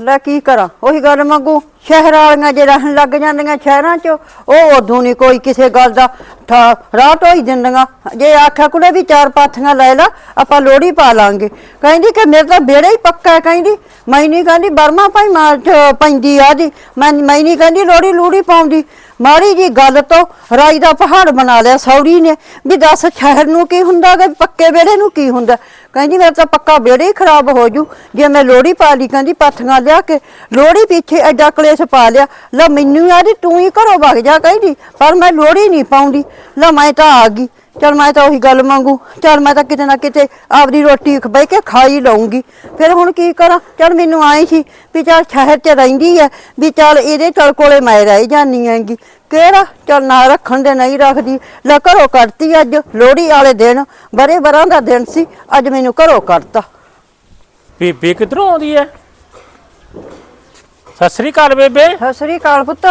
ਲੈ ਕੀ ਕਰਾਂ? ਉਹੀ ਗੱਲ ਮੰਗੂ। ਸ਼ਹਿਰ ਵਾਲੀਆਂ ਜੇ ਰਹਿਣ ਲੱਗ ਜਾਂਦੀਆਂ ਸ਼ਹਿਰਾਂ 'ਚ, ਉਹ ਉਦੋਂ ਨਹੀਂ ਕੋਈ ਕਿਸੇ ਗੱਲ ਦਾ ਠਾ- ਰਾਹ ਢੋਈ ਦਿੰਦੀਆਂ। ਜੇ ਆਖਿਆ ਕੁੜੇ ਵੀ ਚਾਰ ਪਾਥੀਆਂ ਲੈ ਲਾ, ਆਪਾਂ ਲੋੜੀ ਪਾ ਲਾਂਗੇ। ਕਹਿੰਦੀ ਕਿ ਮੇਰੇ ਤਾਂ ਬੇੜਾ ਹੀ ਪੱਕਾ ਹੈ, ਕਹਿੰਦੀ। ਮੈਂ ਨਹੀਂ ਕਹਿੰਦੀ ਬਰਮਾ ਭਾਈ ਮਾਰ ਚ ਪੈਂਦੀ ਆ ਦੀ। ਮੈਂ ਮੈਂ ਨਹੀਂ ਕਹਿੰਦੀ ਲੋੜੀ ਲੂੜੀ ਪਾਉਂਦੀ। ਮਾੜੀ ਜੀ ਗੱਲ ਤੋਂ ਰਾਈ ਦਾ ਪਹਾੜ ਬਣਾ ਲਿਆ ਸੌਰੀ ਨੇ। ਵੀ ਦੱਸ ਸ਼ਹਿਰ ਨੂੰ ਕੀ ਹੁੰਦਾ ਗਾ ਪੱਕੇ ਵਿਹੜੇ ਨੂੰ ਕੀ ਹੁੰਦਾ? ਕਹਿੰਦੀ ਮੇਰਾ ਤਾਂ ਪੱਕਾ ਵਿਹੜਾ ਹੀ ਖਰਾਬ ਹੋ ਜੂ। ਜੇ ਮੈਂ ਲੋੜੀ ਪਾ ਲਈ, ਕਹਿੰਦੀ ਪਾਥੀਆਂ ਲਿਆ ਕੇ। ਲੋੜੀ ਪਿੱਛੇ ਐਡਾ ਕਲੇਸ਼ ਪਾ ਲਿਆ। ਲੈ ਮੈਨੂੰ ਆਦੀ ਤੂੰ ਹੀ ਘਰੋਂ ਵਗ ਜਾ ਕਹਿੰਦੀ, ਪਰ ਮੈਂ ਲੋੜੀ ਨਹੀਂ ਪਾਉਂਦੀ। ਲੈ ਮੈਂ ਤਾਂ ਆ ਗਈ। ਚਲ ਮੈਂ ਤਾਂ ਉਹੀ ਗੱਲ ਮੰਗੂ। ਚਲ ਮੈਂ ਤਾਂ ਕਿਤੇ ਨਾ ਕਿਤੇ ਆਪਦੀ ਰੋਟੀ ਬਹਿ ਕੇ ਖਾ ਹੀ ਲਊਂਗੀ। ਫਿਰ ਹੁਣ ਕੀ ਕਰਾਂ? ਚਲ ਮੈਨੂੰ ਆਈ ਸੀ ਵੀ ਚਲ ਸ਼ਹਿਰ 'ਚ ਰਹਿੰਦੀ ਐ, ਵੀ ਚਲ ਇਹਦੇ ਚਲ ਕੋਲੇ ਮੈਂ ਰਹਿ ਜਾਨੀ ਆਂਗੀ ਕਿਹੜਾ? ਚਲ ਨਾ ਰੱਖਣ ਦੇ ਨਹੀਂ ਰੱਖਦੀ। ਲੈ ਘਰੋਂ ਕੱਢਤੀ ਅੱਜ ਲੋਹੜੀ ਵਾਲੇ ਦਿਨ। ਬਰੇ ਬਰਾਂ ਦਾ ਦਿਨ ਸੀ, ਅੱਜ ਮੈਨੂੰ ਘਰੋਂ ਕੱਢਤਾ ਬੀਬੀ ਕਿਧਰੋਂ ਆਉਂਦੀ ਐ? ਸਤਿ ਸ੍ਰੀ ਅਕਾਲ ਬੇਬੇ। ਸਤਿ ਸ੍ਰੀ ਅਕਾਲ ਪੁੱਤ।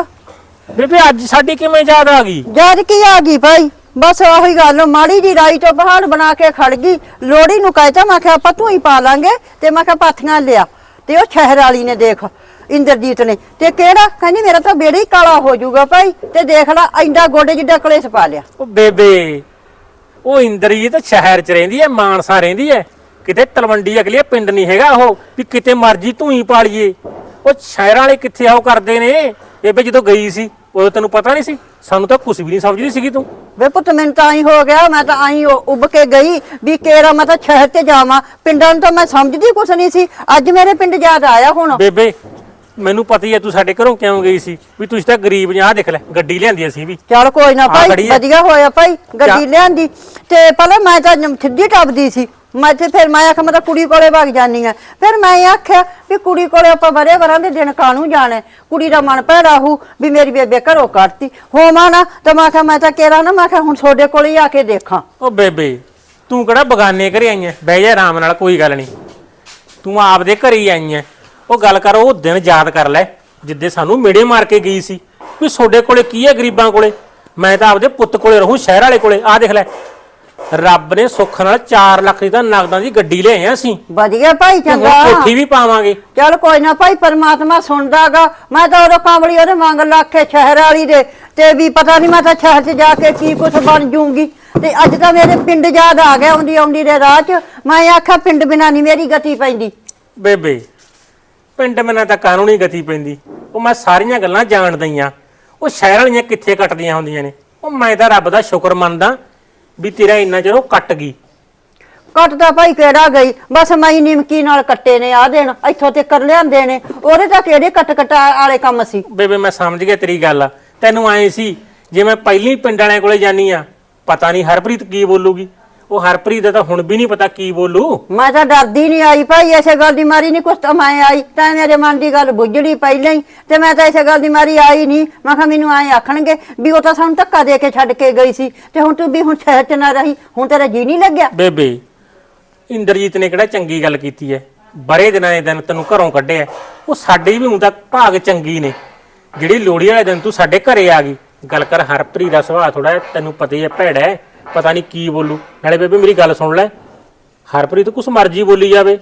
ਬੇਬੇ ਅੱਜ ਸਾਡੀ ਕਿਵੇਂ ਯਾਦ ਆ ਗਈ? ਜਦ ਕੀ ਆ ਗਈ ਭਾਈ? ਬਸ ਉਹੀ ਗੱਲ ਮਾੜੀ ਜੀ ਰਾਈ ਤੋਂ ਪਹਾੜ ਬਣਾ ਕੇ ਖੜ ਗਈ। ਲੋੜੀ ਨੂੰ ਕਹਿਤਾ ਮੈਂ ਕਿਹਾ ਆਪਾਂ ਤੂੰ ਹੀ ਪਾ ਲਾਂਗੇ। ਤੇ ਮੈਂ ਕਿਹਾ ਪਾਥੀਆਂ ਲਿਆ। ਤੇ ਉਹ ਸ਼ਹਿਰ ਵਾਲੀ ਨੇ ਦੇਖ ਇੰਦਰਜੀਤ ਨੇ। ਤੇ ਕਿਹੜਾ? ਕਹਿੰਦੀ ਮੇਰਾ ਤਾਂ ਬੇੜਾ ਹੀ ਕਾਲਾ ਹੋ ਜਾਊਗਾ ਭਾਈ। ਤੇ ਦੇਖ ਲੈ ਐਂਡਾ ਗੋਡੇ ਜਿੱਡਾ ਕਲੇਸ਼ ਪਾ ਲਿਆ। ਉਹ ਬੇਬੇ ਉਹ ਇੰਦਰੀਤ ਸ਼ਹਿਰ 'ਚ ਰਹਿੰਦੀ ਐ ਮਾਨਸਾ ਰਹਿੰਦੀ ਐ। ਕਿਤੇ ਤਲਵੰਡੀ ਅਗਲੀ ਪਿੰਡ ਨਹੀਂ ਹੈਗਾ ਉਹ ਵੀ ਕਿਤੇ ਮਰਜ਼ੀ ਤੂੰ ਹੀ ਪਾਲੀਏ ਉਹ ਸ਼ਹਿਰਾਂ ਵਾਲੇ ਕਿੱਥੇ ਆਉ ਕਰਦੇ ਨੇ। ਬੇਬੇ ਜਦੋਂ ਗਈ ਸੀ ਉਦੋਂ ਤੈਨੂੰ ਪਤਾ ਨਹੀਂ ਸੀ? ਸਾਨੂੰ ਤਾਂ ਕੁਝ ਵੀ ਨਹੀਂ ਸਮਝਦੀ ਸੀਗੀ ਤੂੰ। ਵੇ ਪੁੱਤ ਮੈਨੂੰ ਤਾਂ ਆਈ ਹੋ ਗਿਆ ਮੈਂ ਤਾਂ ਆਈ ਉੱਭ ਕੇ ਗਈ ਵੀ ਕੇਰਾ ਮੈਂ ਤਾਂ ਸ਼ਹਿਰ ਤੇ ਜਾਵਾਂ। ਪਿੰਡਾਂ ਨੂੰ ਤਾਂ ਮੈਂ ਸਮਝਦੀ ਕੁਛ ਨਹੀਂ ਸੀ। ਅੱਜ ਮੇਰੇ ਪਿੰਡ ਯਾਦ ਆਇਆ ਹੁਣ। ਬੇਬੇ ਮੈਨੂੰ ਪਤਾ ਹੀ ਐ ਤੂੰ ਸਾਡੇ ਘਰੋਂ ਕਿਉਂ ਗਈ ਸੀ। ਵੀ ਤੁਸੀਂ ਤਾਂ ਗਰੀਬ ਜਾਂ ਦੇਖ ਲੈ ਗੱਡੀ ਲਿਆਂਦੀ ਅਸੀਂ ਵੀ। ਚੱਲ ਕੋਈ ਨਾ ਭਾਈ ਹੈ। ਵਧੀਆ ਹੋਇਆ ਭਾਈ ਗੱਡੀ। ਲਿਆਂਦੀ। ਤੇ ਪਹਿਲਾਂ ਮੈਂ ਤਾਂ ਸਿੱਧੀ ਟੱਪਦੀ ਸੀ। ਮੈਂ ਤੇ ਫਿਰ ਮੈਂ ਆਖਿਆ, ਮੈਂ ਤਾਂ ਕੁੜੀ ਕੋਲੇ ਵਗ ਜਾਨੀ ਆ ਫਿਰ ਮੈਂ ਆਖਿਆ ਵੀ ਕੁੜੀ ਕੋਲੇ ਆਪਾਂ ਬਰੇ ਬਰਾਂ ਦੇ ਦਿਨ ਕਾਹਨੂੰ ਜਾਣਾ ਕੁੜੀ ਦਾ ਮਨ ਭੈੜਾ ਹੂ ਵੀ ਮੇਰੀ ਬੇਬੇ ਘਰੋਂ ਕੱਢਤੀ। ਹੋਵਾਂ ਨਾ, ਤਾਂ ਮੈਂ ਆਖਿਆ, ਮੈਂ ਤਾਂ ਕਿਹੜਾ ਨਾ, ਮੈਂ ਆਖਿਆ, ਹੁਣ ਤੁਹਾਡੇ ਕੋਲੇ ਹੀ ਆ ਕੇ ਦੇਖਾਂ। ਉਹ ਬੇਬੇ, ਤੂੰ ਕਿਹੜਾ ਬਗਾਨੇ ਘਰੇ ਆਈ ਐ? ਬਹਿ ਜਾ ਆਰਾਮ ਨਾਲ, ਕੋਈ ਗੱਲ ਨਹੀਂ। ਤੂੰ ਆਪਦੇ ਘਰੇ ਹੀ ਆਈ ਐ। ਉਹ ਗੱਲ ਕਰ, ਉਹ ਦਿਨ ਯਾਦ ਕਰ ਲੈ, ਜਿੱਦੇ ਸਾਨੂੰ ਮੇੜੇ ਮਾਰ ਕੇ ਗਈ ਸੀ। ਵੀ ਤੁਹਾਡੇ ਕੋਲੇ ਕੀ ਐ ਗਰੀਬਾਂ ਕੋਲੇ? ਮੈਂ ਤਾਂ ਆਪਦੇ ਪੁੱਤ ਕੋਲੇ ਰਹੂੰ, ਸ਼ਹਿਰ ਵਾਲੇ ਕੋਲੇ। ਆਹ ਦੇਖ ਲੈ ਰੱਬ ਨੇ ਸੁੱਖ ਨਾਲ 4 ਲੱਖ ਦੀ ਤਾਂ ਨਗਦਾਂ ਦੀ ਗੱਡੀ ਲਿਆਏ ਆ ਅਸੀਂ। ਵਧੀਆ ਭਾਈ ਤੇ ਹੁਣ ਚੰਗਾ। ਕੋਠੀ ਵੀ ਪਾਵਾਂਗੇ। ਚੱਲ ਕੋਈ ਨਾ ਭਾਈ ਪਰਮਾਤਮਾ ਸੁਣਦਾਗਾ। ਮੈਂ ਤਾਂ ਉਹਦਾ ਕਾਂਵਲੀ ਉਹਦੇ ਮੰਗ ਲੱਖੇ ਸ਼ਹਿਰ ਵਾਲੀ ਦੇ। ਤੇ ਵੀ ਪਤਾ ਨਹੀਂ ਮੈਂ ਤਾਂ ਸ਼ਹਿਰ 'ਚ ਜਾ ਕੇ ਕੀ ਕੁਛ ਬਣ ਜੂੰਗੀ। ਤੇ ਅੱਜ ਤਾਂ ਮੇਰੇ ਪਿੰਡ ਯਾਦ ਆ ਗਿਆ ਆਉਂਦੀ ਆਉਂਦੀ ਦੇ ਰਾਹ 'ਚ। ਮੈਂ ਆਖਿਆ ਪਿੰਡ ਬਿਨਾ ਨਹੀਂ ਮੇਰੀ ਗਤੀ ਪੈਂਦੀ। ਬੇਬੇ ਪਿੰਡ ਮੈਨਾਂ ਤਾਂ ਕਾਨੂੰਨੀ ਗਤੀ ਪੈਂਦੀ? ਉਹ ਮੈਂ ਸਾਰੀਆਂ ਗੱਲਾਂ ਜਾਣਦਾ ਹੀ ਆ। ਉਹ ਸ਼ਹਿਰ ਵਾਲੀਆਂ ਕਿੱਥੇ ਕੱਟਦੀਆਂ ਹੁੰਦੀਆਂ ਨੇ? ਉਹ ਮੈਂ ਤਾਂ ਰੱਬ ਦਾ ਸ਼ੁਕਰ ਮੰਨਦਾ। ਵੀ ਤੇਰਾ ਇੰਨਾ ਚਿਰ ਉਹ ਕੱਟ ਗਈ। ਕੱਟ ਤਾਂ ਭਾਈ ਕਿਹੜਾ ਗਈ? ਬਸ ਮੈਂ ਹੀ ਨਿਮਕੀ ਨਾਲ ਕੱਟੇ ਨੇ ਆ ਦੇਣ ਇੱਥੋਂ ਤੇ ਕਰ ਲਿਆਂਦੇ ਨੇ। ਉਹਦੇ ਤਾਂ ਕਿਹੜੇ ਕੱਟ ਕਟਾ ਵਾਲੇ ਕੰਮ ਸੀ। ਬੇਬੇ ਮੈਂ ਸਮਝ ਗਿਆ ਤੇਰੀ ਗੱਲ ਤੈਨੂੰ ਆਏ ਸੀ ਜੇ ਮੈਂ ਪਹਿਲੀ ਪਿੰਡ ਵਾਲਿਆਂ ਕੋਲੇ ਜਾਨੀ ਆ ਪਤਾ ਨਹੀਂ ਹਰਪ੍ਰੀਤ ਕੀ ਬੋਲੂਗੀ। ਉਹ ਹਰਪ੍ਰੀਤ ਦਾ ਤਾਂ ਹੁਣ ਵੀ ਨਹੀਂ ਪਤਾ ਕੀ ਬੋਲੂ। ਮੈਂ ਤਾਂ ਡਰਦੀ ਨਹੀਂ ਆਈ ਭਾਈ ਐਸੇ ਗੱਲ ਦੀ ਮਾਰੀ ਨਹੀਂ ਕੁਛ ਤਾਂ ਮੈਂ ਆਈ। ਤਾਂ ਮੇਰੇ ਮਨ ਦੀ ਗੱਲ ਬੁੱਝੜੀ ਪਹਿਲਾਂ ਹੀ। ਤੇ ਮੈਂ ਤਾਂ ਐਸੇ ਗੱਲ ਦੀ ਮਾਰੀ ਆਈ ਨਹੀਂ। ਮੈਂ ਕਿਹਾ ਮੈਨੂੰ ਆਏ ਆਖਣਗੇ ਵੀ ਉਹ ਤਾਂ ਸਾਨੂੰ ਧੱਕਾ ਦੇ ਕੇ ਛੱਡ ਕੇ ਗਈ ਸੀ। ਤੇ ਹੁਣ ਤੂੰ ਵੀ ਹੁਣ ਸ਼ਹਿਰ 'ਚ ਨਾ ਰਹੀ ਹੁਣ ਤੇਰਾ ਜੀ ਨਹੀਂ ਲੱਗਿਆ। ਬੇਬੇ ਇੰਦਰਜੀਤ ਨੇ ਕਿਹੜਾ ਚੰਗੀ ਗੱਲ ਕੀਤੀ ਹੈ ਬੜੇ ਦਿਨਾਂ ਦੇ ਦਿਨ ਤੈਨੂੰ ਘਰੋਂ ਕੱਢਿਆ। ਉਹ ਸਾਡੇ ਵੀ ਤੱਕ ਭਾਗ ਚੰਗੀ ਨੇ। ਜਿਹੜੀ ਲੋੜੀ ਵਾਲੇ ਦਿਨ ਤੂੰ ਸਾਡੇ ਘਰੇ ਆ ਗਈ। ਗੱਲ ਕਰ ਹਰਪ੍ਰੀਤ ਦਾ ਸੁਭਾਅ ਥੋੜਾ ਤੈਨੂੰ ਪਤਾ ਹੀ ਹੈ ਭੈੜਾ ਹੈ ਪਤਾ ਨਹੀਂ ਕੀ ਬੋਲੂ। ਨਾਲੇ ਬੇਬੇ ਮੇਰੀ ਗੱਲ ਸੁਣ ਲੈ। ਹਰਪ੍ਰੀਤ ਕੁਛ ਮਰਜ਼ੀ ਬੋਲੀ ਜਾਵੇ।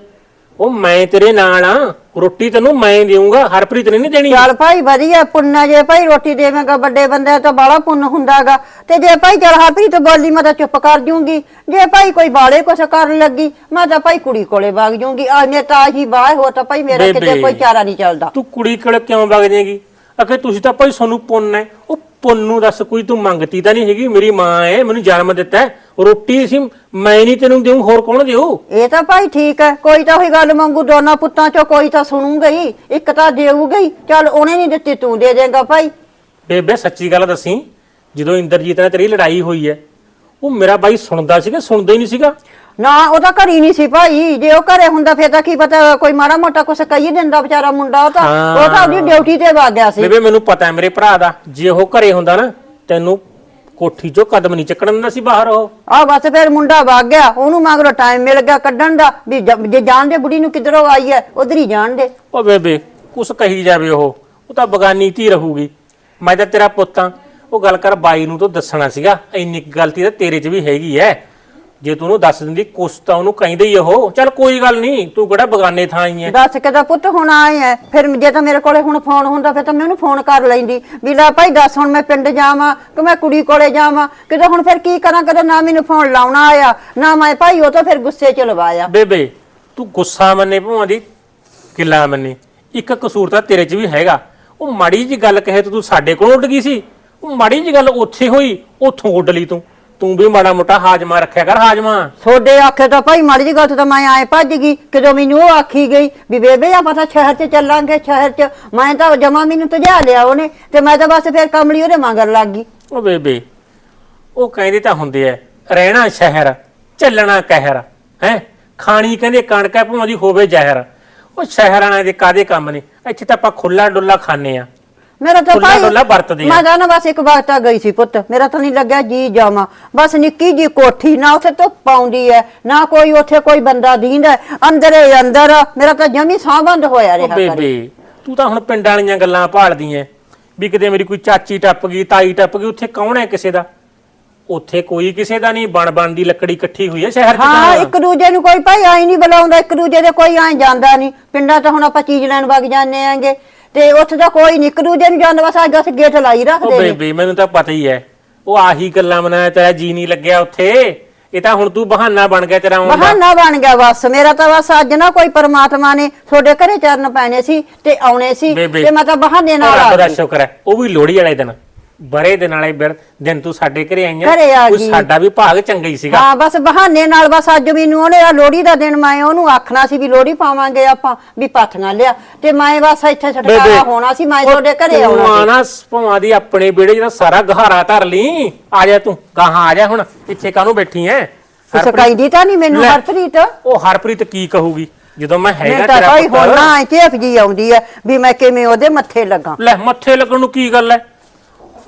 ਉਹ ਮੈਂ ਤੇਰੇ ਨਾਲ ਆ। ਰੋਟੀ ਤੈਨੂੰ ਮੈਂ ਦੇਊਂਗਾ। ਹਰਪ੍ਰੀਤ ਨੇ ਨਹੀਂ ਦੇਣੀ। ਚੱਲ ਭਾਈ ਵਧੀਆ ਪੁੰਨਾ ਜੇ ਭਾਈ ਰੋਟੀ ਦੇਵੇਂਗਾ ਵੱਡੇ ਬੰਦੇ ਤਾਂ ਬਾਲਾ ਪੁੰਨ ਹੁੰਦਾਗਾ। ਤੇ ਜੇ ਭਾਈ ਚੱਲ ਹਰਪ੍ਰੀਤ ਬੋਲੀ ਮੈਂ ਤਾਂ ਚੁੱਪ ਕਰ ਜੂੰਗੀ। ਜੇ ਭਾਈ ਕੋਈ ਬਾਲੇ ਕੁਛ ਕਰਨ ਲੱਗੀ ਮੈਂ ਤਾਂ ਭਾਈ ਕੁੜੀ ਕੋਲੇ ਵਗ ਜੂੰਗੀ। ਆ ਮੇਰੇ ਤਾਂ ਆਹੀ ਬਾਹ ਹੋ ਤਾਂ ਭਾਈ ਮੇਰਾ ਕਿਤੇ ਬੇਬੇ। ਕੋਈ ਚਾਰਾ ਨਹੀਂ ਚੱਲਦਾ। ਤੂੰ ਕੁੜੀ ਕੋਲ ਕਿਉਂ ਵਗ ਜਾਏਗੀ? ਅਕੇ ਤੁਸੀਂ ਤਾਂ ਭਾਈ ਸਾਨੂੰ ਪੁੰਨ ਹੈ ਉਹ ਪੁੰਨ ਨੂੰ ਦੱਸ ਕੋਈ ਤੂੰ ਮੰਗਤੀ ਤਾਂ ਨਹੀਂ ਹੈਗੀ ਮੇਰੀ ਮਾਂ ਹੈ ਮੈਨੂੰ ਜਨਮ ਦਿੱਤਾ ਹੈ। ਰੋਟੀ ਸੀ ਮੈਂ ਨਹੀਂ ਤੈਨੂੰ ਦੇਉ ਹੋਰ ਕੌਣ ਦੇਉ ਇਹ ਤਾਂ ਭਾਈ ਠੀਕ ਹੈ ਕੋਈ ਤਾਂ ਉਹੀ ਗੱਲ ਮੰਗੂ ਦੋਨਾਂ ਪੁੱਤਾਂ ਚੋਂ ਕੋਈ ਤਾਂ ਸੁਣੂਗਾ ਹੀ ਇੱਕ ਤਾਂ ਦੇਊਗਾ ਹੀ। ਚੱਲ ਉਹਨੇ ਨਹੀਂ ਦਿੱਤੀ ਤੂੰ ਦੇ ਦੇਂਗਾ ਭਾਈ। ਬੇਬੇ ਸੱਚੀ ਗੱਲ ਦੱਸੀ ਜਦੋਂ ਇੰਦਰਜੀਤ ਨਾਲ ਤੇਰੀ ਲੜਾਈ ਹੋਈ ਹੈ ਉਹ ਮੇਰਾ ਬਾਈ ਸੁਣਦਾ ਸੀਗਾ ਸੁਣਦਾ ਹੀ ਨਹੀਂ ਸੀਗਾ। ਨਾ ਉਹ ਤਾਂ ਘਰੀ ਨਹੀਂ ਸੀ ਭਾਈ। ਜੇ ਉਹ ਘਰੇ ਹੁੰਦਾ ਫੇਰ ਤਾਂ ਕੀ ਪਤਾ ਕੋਈ ਮਾੜਾ ਮੋਟਾ ਕੁਛ ਕਹੀ ਦਿੰਦਾ ਵਿਚਾਰਾ ਮੁੰਡਾ ਉਹ ਤਾਂ ਉਹ ਤਾਂ ਉਹਦੀ ਡਿਊਟੀ ਤੇ ਵਗ ਗਿਆ ਸੀ। ਬੇਬੇ ਮੈਨੂੰ ਪਤਾ ਹੈ ਮੇਰੇ ਭਰਾ ਦਾ। ਜੇ ਉਹ ਘਰੇ ਹੁੰਦਾ ਨਾ ਤੈਨੂੰ ਕੋਠੀ 'ਚੋਂ ਕਦਮ ਨਹੀਂ ਚੱਕਣ ਦਿੰਦਾ ਸੀ ਬਾਹਰ ਉਹ। ਆ ਬਸ ਫਿਰ ਮੁੰਡਾ ਵਗ ਗਿਆ। ਉਹਨੂੰ ਮਗਰੋਂ ਟਾਈਮ ਮਿਲ ਗਿਆ ਕੱਢਣ ਦਾ ਵੀ ਜ- ਜੇ ਜਾਣਦੇ ਬੁੜੀ ਨੂੰ ਕਿੱਧਰੋਂ ਆਈ ਹੈ ਉਧਰ ਹੀ ਜਾਣ ਦੇ ਉਹ ਬੇਬੇ ਕੁਛ ਕਹੀ ਜਾਵੇ ਉਹ। ਉਹ ਤਾਂ ਬਗਾਨੀ ਧੀ ਰਹੂਗੀ। ਮੈਂ ਤਾਂ ਤੇਰਾ ਪੁੱਤਾਂ ਉਹ ਗੱਲ ਕਰ ਬਾਈ ਨੂੰ ਤਾਂ ਦੱਸਣਾ ਸੀਗਾ। ਇੰਨੀ ਕੁ ਗਲਤੀ ਤਾਂ ਤੇਰੇ 'ਚ ਵੀ ਹੈਗੀ ਐ। ਜੇ ਤੂੰ ਉਹਨੂੰ ਦੱਸ ਦਿੰਦੀ ਕੁਛ ਤਾਂ ਉਹਨੂੰ ਕਹਿੰਦੇ ਹੀ ਉਹ। ਚੱਲ ਕੋਈ ਗੱਲ ਨਹੀਂ ਤੂੰ ਕਿਹੜਾ ਬਗਾਨੇ ਥਾਂ ਆਈ ਐ? ਦੱਸ ਕੇ ਤਾਂ ਪੁੱਤ ਹੁਣ ਆਏ ਐ? ਫਿਰ ਜੇ ਤਾਂ ਮੇਰੇ ਕੋਲੇ ਹੁਣ ਫੋਨ ਹੁੰਦਾ ਫਿਰ ਤਾਂ ਮੈਂ ਉਹਨੂੰ ਫੋਨ ਕਰ ਲੈਂਦੀ। ਵੀ ਲੈ ਭਾਈ ਦੱਸ ਹੁਣ ਮੈਂ ਪਿੰਡ ਜਾਵਾਂ ਕਿ ਮੈਂ ਕੁੜੀ ਕੋਲੇ ਜਾਵਾਂ? ਕਿਤੇ ਹੁਣ ਫਿਰ ਕੀ ਕਰਾਂ ਕਦੇ ਨਾ ਮੈਨੂੰ ਫੋਨ ਲਾਉਣਾ ਆਇਆ ਨਾ ਮੈਂ ਭਾਈ ਉਹ ਤਾਂ ਫਿਰ ਗੁੱਸੇ ਚ ਲਵਾਇਆ। ਬੇਬੇ ਤੂੰ ਗੁੱਸਾ ਮੰਨੇ ਭਾਵਾਂ ਦੀ ਕਿੱਲਾ ਮੰਨੇ। ਇੱਕ ਕਸੂਰ ਤਾਂ ਤੇਰੇ 'ਚ ਵੀ ਹੈਗਾ। ਉਹ ਮਾੜੀ ਜੀ ਗੱਲ ਕਹੇ ਤੇ ਤੂੰ ਸਾਡੇ ਕੋਲ ਉੱਡ ਗਈ ਸੀ। ਉਹ ਮਾੜੀ ਜੀ ਗੱਲ ਉੱਥੇ ਹੋਈ ਉੱਥੋਂ ਉੱਡ ਲਈ ਤੂੰ। ਤੂੰ ਵੀ ਮਾੜਾ ਮੋਟਾ ਹਾਜਮਾ ਰੱਖਿਆ ਕਰ ਹਾਜਮਾ। ਤੁਹਾਡੇ ਆਖੇ ਤਾਂ ਭਾਈ ਮਾੜੀ ਜੀ ਗੱਲ ਤੋਂ ਤਾਂ ਮੈਂ ਆਏ ਭੱਜ ਗਈ ਕਿਦੋਂ ਮੈਨੂੰ ਉਹ ਆਖੀ ਗਈ ਵੀ ਬੇਬੇ ਆਪਾਂ ਤਾਂ ਸ਼ਹਿਰ 'ਚ ਚੱਲਾਂਗੇ ਸ਼ਹਿਰ 'ਚ। ਮੈਂ ਤਾਂ ਜਮਾ ਮੈਨੂੰ ਤਜਾ ਲਿਆ ਉਹਨੇ ਤੇ ਮੈਂ ਤਾਂ ਬਸ ਫਿਰ ਕਮਲੀ ਉਹਦੇ ਮਗਰ ਲੱਗ ਗਈ। ਉਹ ਬੇਬੇ ਉਹ ਕਹਿੰਦੇ ਤਾਂ ਹੁੰਦੇ ਐ ਰਹਿਣਾ ਸ਼ਹਿਰ ਚੱਲਣਾ ਕਹਿਰ ਹੈ? ਖਾਣੀ ਕਹਿੰਦੇ ਕਣਕ ਐ ਦੀ ਹੋਵੇ ਜ਼ਹਿਰ। ਉਹ ਸ਼ਹਿਰਾਂ ਵਾਲੇ ਦੇ ਕਾਦੇ ਕੰਮ ਨੇ? ਇੱਥੇ ਤਾਂ ਆਪਾਂ ਖੁੱਲਾ ਡੁੱਲਾ ਖਾਣੇ ਆ। ਮੇਰਾ ਤਾਂ ਖੁੱਲਾ ਡੁੱਲਾ ਵਰਤਦੇ ਆ। ਮੈਂ ਤਾਂ ਨਾ ਬਸ ਇੱਕ ਵਾਰ ਤਾਂ ਗਈ ਸੀ ਪੁੱਤ ਮੇਰਾ ਤਾਂ ਨਹੀਂ ਲੱਗਿਆ ਜੀ ਜਾਵਾਂ। ਬਸ ਨਿੱਕੀ ਜੀ ਕੋਠੀ ਨਾ ਉੱਥੇ ਧੁੱਪ ਪਾਉਂਦੀ ਐ ਨਾ ਕੋਈ ਉੱਥੇ ਕੋਈ ਬੰਦਾ ਦੀਂਦਾ ਹੈ। ਅੰਦਰ ਹੀ ਅੰਦਰ ਮੇਰਾ ਤਾਂ ਜਮੀ ਸਾਹ ਬੰਦ ਹੋਇਆ ਉਹ ਰਿਹਾ ਕਰੇ। ਬੇਬੇ ਤੂੰ ਤਾਂ ਹੁਣ ਪਿੰਡਾਂ ਵਾਲੀਆਂ ਗੱਲਾਂ ਭਾਲਦੀ ਐ। ਵੀ ਕਿਤੇ ਮੇਰੀ ਕੋਈ ਚਾਚੀ ਟੱਪ ਗਈ ਤਾਈ ਟੱਪ ਗਈ ਉੱਥੇ ਕੌਣ ਹੈ ਕਿਸੇ ਦਾ? ਉੱਥੇ ਕੋਈ ਕਿਸੇ ਦਾ ਨਹੀਂ ਬਣ ਬਣ ਦੀ ਲੱਕੜੀ ਇਕੱਠੀ ਹੋਈ ਐ ਸ਼ਹਿਰ 'ਚ ਹਾਂ ਤਾਂ ਇੱਕ ਦੂਜੇ ਨੂੰ ਕੋਈ ਭਾਈ ਆਈ ਨਹੀਂ ਬੁਲਾਉਂਦਾ ਇੱਕ ਦੂਜੇ ਦੇ ਕੋਈ ਆਏ ਜਾਂਦਾ ਨਹੀਂ। ਪਿੰਡਾਂ ਤਾਂ ਹੁਣ ਆਪਾਂ ਚੀਜ਼ ਲੈਣ ਵਗ ਜਾਂਦੇ ਆਂਗੇ ਤੇ ਉੱਥੇ ਤਾਂ ਕੋਈ ਇੱਕ ਦੂਜੇ ਨੂੰ ਜਾਂਦਾ ਬਸ ਅੱਜ ਅਸੀਂ ਗੇਟ ਲਾਈ ਉਹ ਰੱਖਦੇ ਨੇ। ਬੇਬੇ ਮੈਨੂੰ ਤਾਂ ਪਤਾ ਹੀ ਐ ਉਹ ਆਹੀ ਗੱਲਾਂ ਮਨਾਇਆ ਤੇਰਾ ਜੀ ਨਹੀਂ ਲੱਗਿਆ ਉੱਥੇ। ਇਹ ਤਾਂ ਹੁਣ ਤੂੰ ਬਹਾਨਾ ਬਣ ਗਿਆ ਤੇਰਾ ਆਉਣ ਦਾ। ਬਹਾਨਾ ਬਣ ਗਿਆ ਬਸ ਮੇਰਾ ਤਾਂ ਬਸ ਅੱਜ ਨਾ ਕੋਈ ਪਰਮਾਤਮਾ ਨੇ ਤੁਹਾਡੇ ਘਰੇ ਚਰਨ ਪੈਣੇ ਸੀ ਤੇ ਆਉਣੇ ਸੀ ਬੇਬੇ, ਤੇ ਮੈਂ ਤਾਂ ਬਹਾਨੇ ਨਾਲ ਆ ਦਾ ਗਈ। ਸ਼ੁਕਰ ਹੈ ਉਹ ਵੀ ਲੋਹੜੀ ਵਾਲੇ ਦਿਨ। ਬਰੇ ਦਿਨ ਵਾਲੇ ਬਿਰ- ਦਿਨ ਤੂੰ ਸਾਡੇ ਘਰੇ ਆਈਆਂ ਘਰੇ ਆ ਉਹ ਗਈ। ਸਾਡਾ ਵੀ ਭਾਗ ਚੰਗਾ ਹੀ ਸੀਗਾ। ਹਾਂ ਬਸ ਬਹਾਨੇ ਨਾਲ ਬਸ ਅੱਜ ਮੈਨੂੰ ਉਹਨੇ ਆ ਲੋਹੜੀ ਦਾ ਦਿਨ ਮੈਂ ਉਹਨੂੰ ਆਖਣਾ ਸੀ ਵੀ ਲੋਹੜੀ ਪਾਵਾਂਗੇ ਆਪਾਂ ਵੀ ਪਾਥੀਆਂ ਲਿਆ। ਤੇ ਮੈਂ ਬਸ ਇੱਥੇ ਛਟਕਾਰਾ ਹੋਣਾ ਸੀ ਮੈਂ ਤੁਹਾਡੇ ਘਰੇ ਆਉਣਾ ਸੀ। ਆਣਾ ਭਵਾਂ ਦੀ ਆਪਣੇ ਵਿਹੜੇ ਜਿਹੜਾ ਸਾਰਾ ਗਹਾਰਾ ਧਰ ਲਈ। ਆ ਜਾ ਤੂੰ ਗਾਹਾਂ ਆ ਜਾ ਹੁਣ ਇੱਥੇ ਕਾਹਨੂੰ ਬੈਠੀ ਐ? ਤੁਸੀਂ ਕਹਿੰਦੀ ਤਾਂ ਨਹੀਂ ਮੈਨੂੰ ਲੈ। ਹਰਪ੍ਰੀਤ? ਉਹ ਹਰਪ੍ਰੀਤ ਕੀ ਕਹੂਗੀ? ਜਦੋਂ ਮੈਂ ਹੈਗਾ ਮੈਂ ਤਾਂ ਤੇਰਾ ਭਾਈ ਪੁੱਤ ਹੁਣ ਨਾ ਚੇਫ ਜੀ ਆਉਂਦੀ ਹੈ ਵੀ ਮੈਂ ਕਿਵੇਂ ਉਹਦੇ ਮੱਥੇ ਲੱਗਾ। ਲੈ ਮੱਥੇ ਲੱਗਣ ਨੂੰ ਕੀ ਗੱਲ ਐ?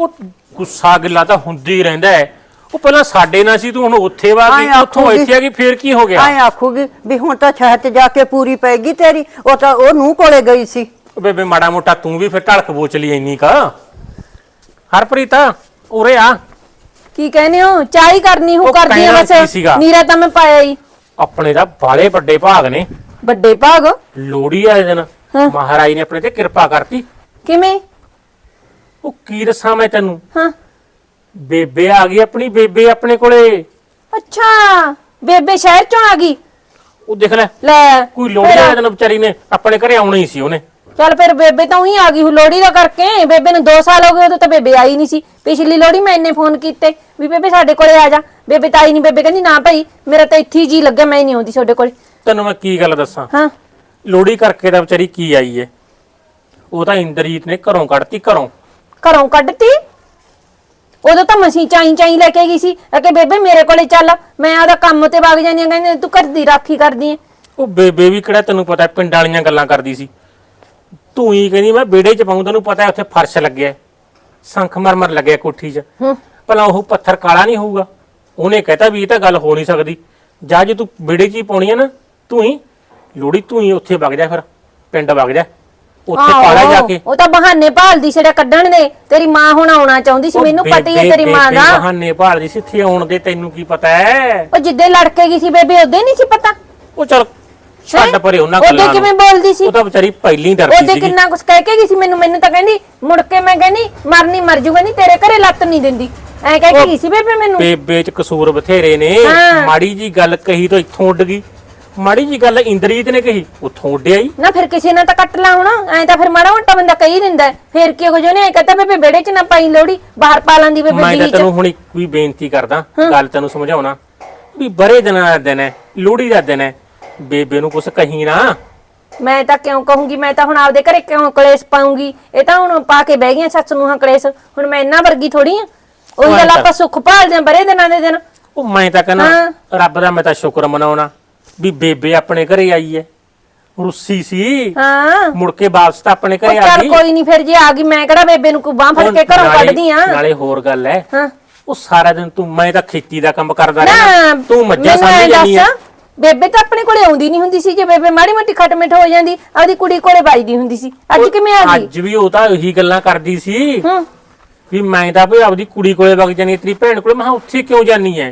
ਉਹ ਗੁੱਸਾ ਗਿੱਲਾ ਤਾਂ ਹੁੰਦੀ ਹੀ ਰਹਿੰਦਾ ਹੈ। ਉਹ ਪਹਿਲਾਂ ਸਾਡੇ ਨਾਲ ਸੀ ਤੂੰ ਹੁਣ ਉੱਥੇ ਵਾ ਗਈ ਆਏਂ ਉੱਥੋਂ ਆਖੂਗੀ। ਇੱਥੇ ਆ ਗਈ ਫੇਰ ਕੀ ਹੋ ਗਿਆ? ਐ ਆਖੂਗੀ ਵੀ ਹੁਣ ਤਾਂ ਚ ਜਾ ਕੇ ਪੂਰੀ ਪੈਗੀ ਤੇਰੀ ਉਹ ਤਾਂ ਉਹ ਨੂੰ ਕੋਲੇ ਗਈ ਸੀ। ਉਹ ਬੇਬੇ ਮਾੜਾ ਮੋਟਾ ਤੂੰ ਵੀ ਫਿਰ ਢਲਕ ਬੋਚ ਲਈ ਇੰਨੀ ਕਾ। ਹਰਪ੍ਰੀਤ ਉਰੇ ਆ। ਕੀ ਕਹਿੰਦੇ ਹੋ? ਚਾਹ ਹੀ ਕਰਨੀ ਹੂੰ ਕਰਦੀ ਆ ਕਹਿਣਾ ਕੀ ਬਸ ਸੀਗਾ? ਨੀਰਾ ਤਾਂ ਮੈਂ ਪਾਇਆ ਹੀ। ਆਪਣੇ ਦਾ ਬਾਲੇ ਵੱਡੇ ਭਾਗ ਨੇ। ਵੱਡੇ ਭਾਗ? ਲੋੜੀ ਵਾਲੇ ਦਿਨ ਹਾਂ। ਮਹਾਰਾਜ ਨੇ ਆਪਣੇ ਤੇ ਕਿਰਪਾ ਕਰਤੀ। ਕਿਵੇਂ? ਉਹ ਕੀ ਦੱਸਾਂ ਮੈਂ ਤੈਨੂੰ? ਹਾਂ। ਬੇਬੇ ਆ ਗਈ ਆਪਣੀ ਬੇਬੇ ਆਪਣੇ ਕੋਲੇ। ਅੱਛਾ ਬੇਬੇ ਸ਼ਹਿਰ ਚੋਂ ਆ ਗਈ। ਉਹ ਦੇਖ ਲੈ ਲੈ ਕੋਈ ਲੋੜੀ ਵਾਲੇ ਦਿਨ ਵਿਚਾਰੀ ਨੇ ਆਪਣੇ ਘਰੇ ਆਉਣਾ ਹੀ ਸੀ ਉਹਨੇ। ਚੱਲ ਫਿਰ ਬੇਬੇ ਤਾਂ ਉਹੀ ਆ ਗਈ ਹੁਣ ਲੋਹੜੀ ਦਾ ਕਰਕੇ। ਬੇਬੇ ਨੂੰ 2 ਸਾਲ ਹੋ ਗਏ ਉਦੋਂ ਤਾਂ ਬੇਬੇ ਆਈ ਨਹੀਂ ਸੀ। ਪਿਛਲੀ ਲੋਹੜੀ ਮੈਂ ਇੰਨੇ ਫੋਨ ਕੀਤੇ ਵੀ ਬੇਬੇ ਸਾਡੇ ਕੋਲੇ ਆ ਜਾ। ਬੇਬੇ ਤਾਂ ਆਈ ਨਹੀਂ ਬੇਬੇ ਕਹਿੰਦੀ ਨਾ ਭਾਈ ਮੇਰਾ ਤਾਂ ਇੱਥੇ ਹੀ ਜੀ ਲੱਗਾ ਮੈਂ ਨਹੀਂ ਆਉਂਦੀ ਤੁਹਾਡੇ ਕੋਲੇ। ਤੈਨੂੰ ਮੈਂ ਕੀ ਗੱਲ ਦੱਸਾਂ? ਹਾਂ। ਲੋੜੀ ਕਰਕੇ ਤਾਂ ਵਿਚਾਰੀ ਕੀ ਆਈ ਏ? ਉਹ ਤਾਂ ਇੰਦਰਜੀਤ ਨੇ ਘਰੋਂ ਕੱਢਤੀ ਘਰੋਂ। ਘਰੋਂ ਕੱਢਤੀ। ਉਦੋਂ ਤਾਂ ਮਸੀਂ ਚਾਈ ਚਾਈ ਲੈ ਕੇ ਗਈ ਸੀ। ਕਿ ਬੇਬੇ ਮੇਰੇ ਕੋਲੇ ਚੱਲ ਮੈਂ ਆਦਾ ਕੰਮ ਤੇ ਵਗ ਜਾਂਦੀ ਆ ਕਹਿੰਦੇ ਤੂੰ ਘਰ ਦੀ ਰਾਖੀ ਕਰਦੀ ਐ ਉਹ ਬੇਬੇ ਵੀ ਕਿਹੜਾ ਤੈਨੂੰ ਪਤਾ ਪਿੰਡ ਵਾਲੀਆਂ ਗੱਲਾਂ ਕਰਦੀ ਸੀ। ਤੂੰ ਹੀ ਕਹਿੰਦੀ ਮੈਂ ਵਿਹੜੇ 'ਚ ਪਾਉਂ ਤੈਨੂੰ ਪਤਾ ਉੱਥੇ ਫਰਸ਼ ਲੱਗਿਆ। ਸੰਖ ਮਰਮਰ ਲੱਗਿਆ ਕੋਠੀ 'ਚ। ਹੂੰ। ਭਲਾ ਉਹ ਪੱਥਰ ਕਾਲਾ ਨਹੀਂ ਹੋਊਗਾ? ਉਹਨੇ ਕਹਤਾ ਵੀ ਇਹ ਤਾਂ ਗੱਲ ਹੋ ਨਹੀਂ ਸਕਦੀ। ਜਾ ਜੇ ਤੂੰ ਵਿਹੜੇ 'ਚ ਹੀ ਪਾਉਣੀ ਹੈ ਨਾ ਤੂੰ ਹੀ ਲੋੜੀ ਤੂੰ ਹੀ ਉੱਥੇ ਵਗ ਜਾ ਫਿਰ ਪਿੰਡ ਵਗ ਜਾ। ਉੱਥੇ ਪਾਲਾ ਜਾ ਕੇ। ਉਹ ਤਾਂ ਬਹਾਨੇ ਭਾਲਦੀ ਸੀ ਕੱਢਣ ਦੇ। ਤੇਰੀ ਮਾਂ ਹੁਣ ਆਉਣਾ ਚਾਹੁੰਦੀ ਸੀ ਮੈਨੂੰ ਪਤਾ ਹੀ ਹੈ ਤੇਰੀ ਮਾਂ ਦਾ। ਬਹਾਨੇ ਭਾਲਦੀ ਸੀ ਇੱਥੇ ਆਉਣ ਦੇ ਤੈਨੂੰ ਕੀ ਪਤਾ ਹੈ? ਉਹ ਜਿੱਦੇ ਲੜ ਕੇ ਗਈ ਸੀ ਬੇਬੇ ਉਹਦੇ ਨਹੀਂ ਸੀ ਪਤਾ। ਉਹ ਚਲ ਛੱਡ ਪਰੇ ਉਹਨਾਂ ਉਹਦੇ ਗੱਲਾਂ ਕਿਵੇਂ ਨੂੰ। ਬੋਲਦੀ ਸੀ? ਉਹ ਤਾਂ ਵਿਚਾਰੀ ਪਹਿਲੀ ਹੀ ਡਰਦੀ ਉਹਦੇ ਸੀ ਕਿੰਨਾ ਕੁਛ ਕਹਿ ਕੇ ਗਈ ਸੀ ਮੈਨੂੰ ਮੈਨੂੰ ਤਾਂ ਕਹਿੰਦੀ ਮੁੜ ਕੇ ਮੈਂ ਕਹਿੰਦੀ ਮਰਨੀ ਮਰ ਜੂਗਾ ਨਹੀਂ ਤੇਰੇ ਘਰੇ ਲੱਤ ਨਹੀਂ ਦਿੰਦੀ। ਐ ਕਹਿ ਕੇ ਗਈ ਸੀ ਬੇਬੇ ਮੈਨੂੰ। ਬੇਬੇ ਚ ਕਸੂਰ ਬਥੇਰੇ ਨੇ। ਮਾੜੀ ਜੀ ਗੱਲ ਕਹੀ ਤਾਂ ਇੱਥੋਂ ਉੱਡ ਗਈ। ਮਾੜੀ ਜੀ ਗੱਲ ਇੰਦਰੀਤ ਨੇ ਕਹੀ ਉੱਥੋਂ ਉੱਡਿਆ ਹੀ। ਨਾ ਫਿਰ ਕਿਸੇ ਨੇ ਤਾਂ ਕੱਟ ਲਾ ਹੁਣ ਐ ਤਾਂ ਫਿਰ ਮਾੜਾ ਮੋਟਾ ਬੰਦਾ ਕਹੀ ਦਿੰਦਾ ਹੈ। ਫਿਰ ਕੀ ਹੋ ਜੋ ਨੇ ਕਹਤਾ ਬੇਬੇ ਬੇੜੇ ਚ ਨਾ ਪਾਈ ਲੋੜੀ ਬਾਹਰ ਪਾ ਲਾਂਦੀ ਬੇਬੇ ਮੈਂ ਤਾਂ ਬੀਹੀ ਚ। ਤੈਨੂੰ ਹੁਣ ਇੱਕ ਵੀ ਬੇਨਤੀ ਕਰਦਾ ਗੱਲ ਤੈਨੂੰ ਸਮਝਾਉਣਾ ਵੀ ਬਰੇ ਦਿਨਾਂ ਦਾ ਦਿਨ ਹੈ ਲੋਹੜੀ ਦਾ ਦਿਨ ਹੈ ਬੇਬੇ ਨੂੰ ਕੁਛ ਕਹੀ ਨਾ। ਮੈਂ ਤਾਂ ਕਿਉਂ ਕਹੂੰਗੀ ਮੈਂ ਤਾਂ ਹੁਣ ਆਪਦੇ ਘਰੇ ਕਿਉਂ ਕਲੇਸ਼ ਪਾਉਂਗੀ? ਇਹ ਤਾਂ ਹੁਣ ਪਾ ਕੇ ਬਹਿ ਗਈਆਂ ਸੱਸ ਨੂੰ ਹਾਂ ਕਲੇਸ਼ ਹੁਣ ਮੈਂ ਇਹਨਾਂ ਵਰਗੀ ਥੋੜੀ ਆ ਉਹੀ ਗੱਲ ਆਪਾਂ ਸੁੱਖ ਭਾਲਦੇ ਆਂ ਬਰੇ ਦਿਨਾਂ ਦੇ ਦਿਨ। ਉਹ ਮੈਂ ਤਾਂ ਕਹਿੰਦਾ ਰੱਬ ਦਾ ਮੈਂ ਤਾਂ ਸ਼ੁਕਰ ਮਨਾਉਣਾ। ਵੀ ਬੇਬੇ ਆਪਣੇ ਘਰੇ ਆਈ ਹੈ ਰੁੱਸੀ ਸੀ। ਹਾਂ। ਮੁੜ ਕੇ ਵਾਪਸ ਤਾਂ ਆਪਣੇ ਉਹ ਘਰੇ ਆ ਚੱਲ ਗਈ। ਕੋਈ ਨਹੀਂ ਫਿਰ ਜੇ ਆ ਗਈ ਮੈਂ ਕਿਹੜਾ ਬੇਬੇ ਨੂੰ ਕੋਈ ਬਾਹ ਫੜ ਕੇ ਘਰੋਂ ਨਾਲੇ- ਕੱਢਦੀ ਆ? ਨਾਲੇ ਹੋਰ ਗੱਲ ਹੈ ਹਾਂ। ਉਹ ਸਾਰਾ ਦਿਨ ਤੂੰ ਮੈਂ ਤਾਂ ਖੇਤੀ ਦਾ ਕੰਮ ਕਰਦਾ ਰਹਿਣਾ। ਤੂੰ ਮੱਝਾਂ ਮੈਨੂੰ ਐਂ ਸਾਂਭੀ ਜਾਂਦੀ ਦੱਸ, ਬੇਬੇ ਤਾਂ ਆਪਣੇ ਕੋਲੇ ਆਉਂਦੀ ਨਹੀਂ ਹੁੰਦੀ ਸੀ। ਜੇ ਬੇਬੇ ਮਾੜੀ ਮੋਟੀ ਖਟਮਿਟ ਹੋ ਜਾਂਦੀ ਆਪਦੀ ਕੁੜੀ ਕੋਲੇ ਵੱਜਦੀ ਹੁੰਦੀ ਸੀ। ਅੱਜ ਕਿਵੇਂ ਆ ਗਈ? ਅੱਜ ਵੀ ਉਹ ਤਾਂ ਇਹੀ ਗੱਲਾਂ ਕਰਦੀ ਸੀ। ਹੂੰ। ਵੀ ਮੈਂ ਤਾਂ ਭਈ ਆਪਦੀ ਕੁੜੀ ਕੋਲੇ ਵਗ ਜਾਨੀ ਤੇਰੀ ਭੈਣ ਕੋਲੇ। ਮੈਂ ਕਿਹਾ ਉੱਥੇ ਕਿਉਂ ਜਾਨੀ ਐ?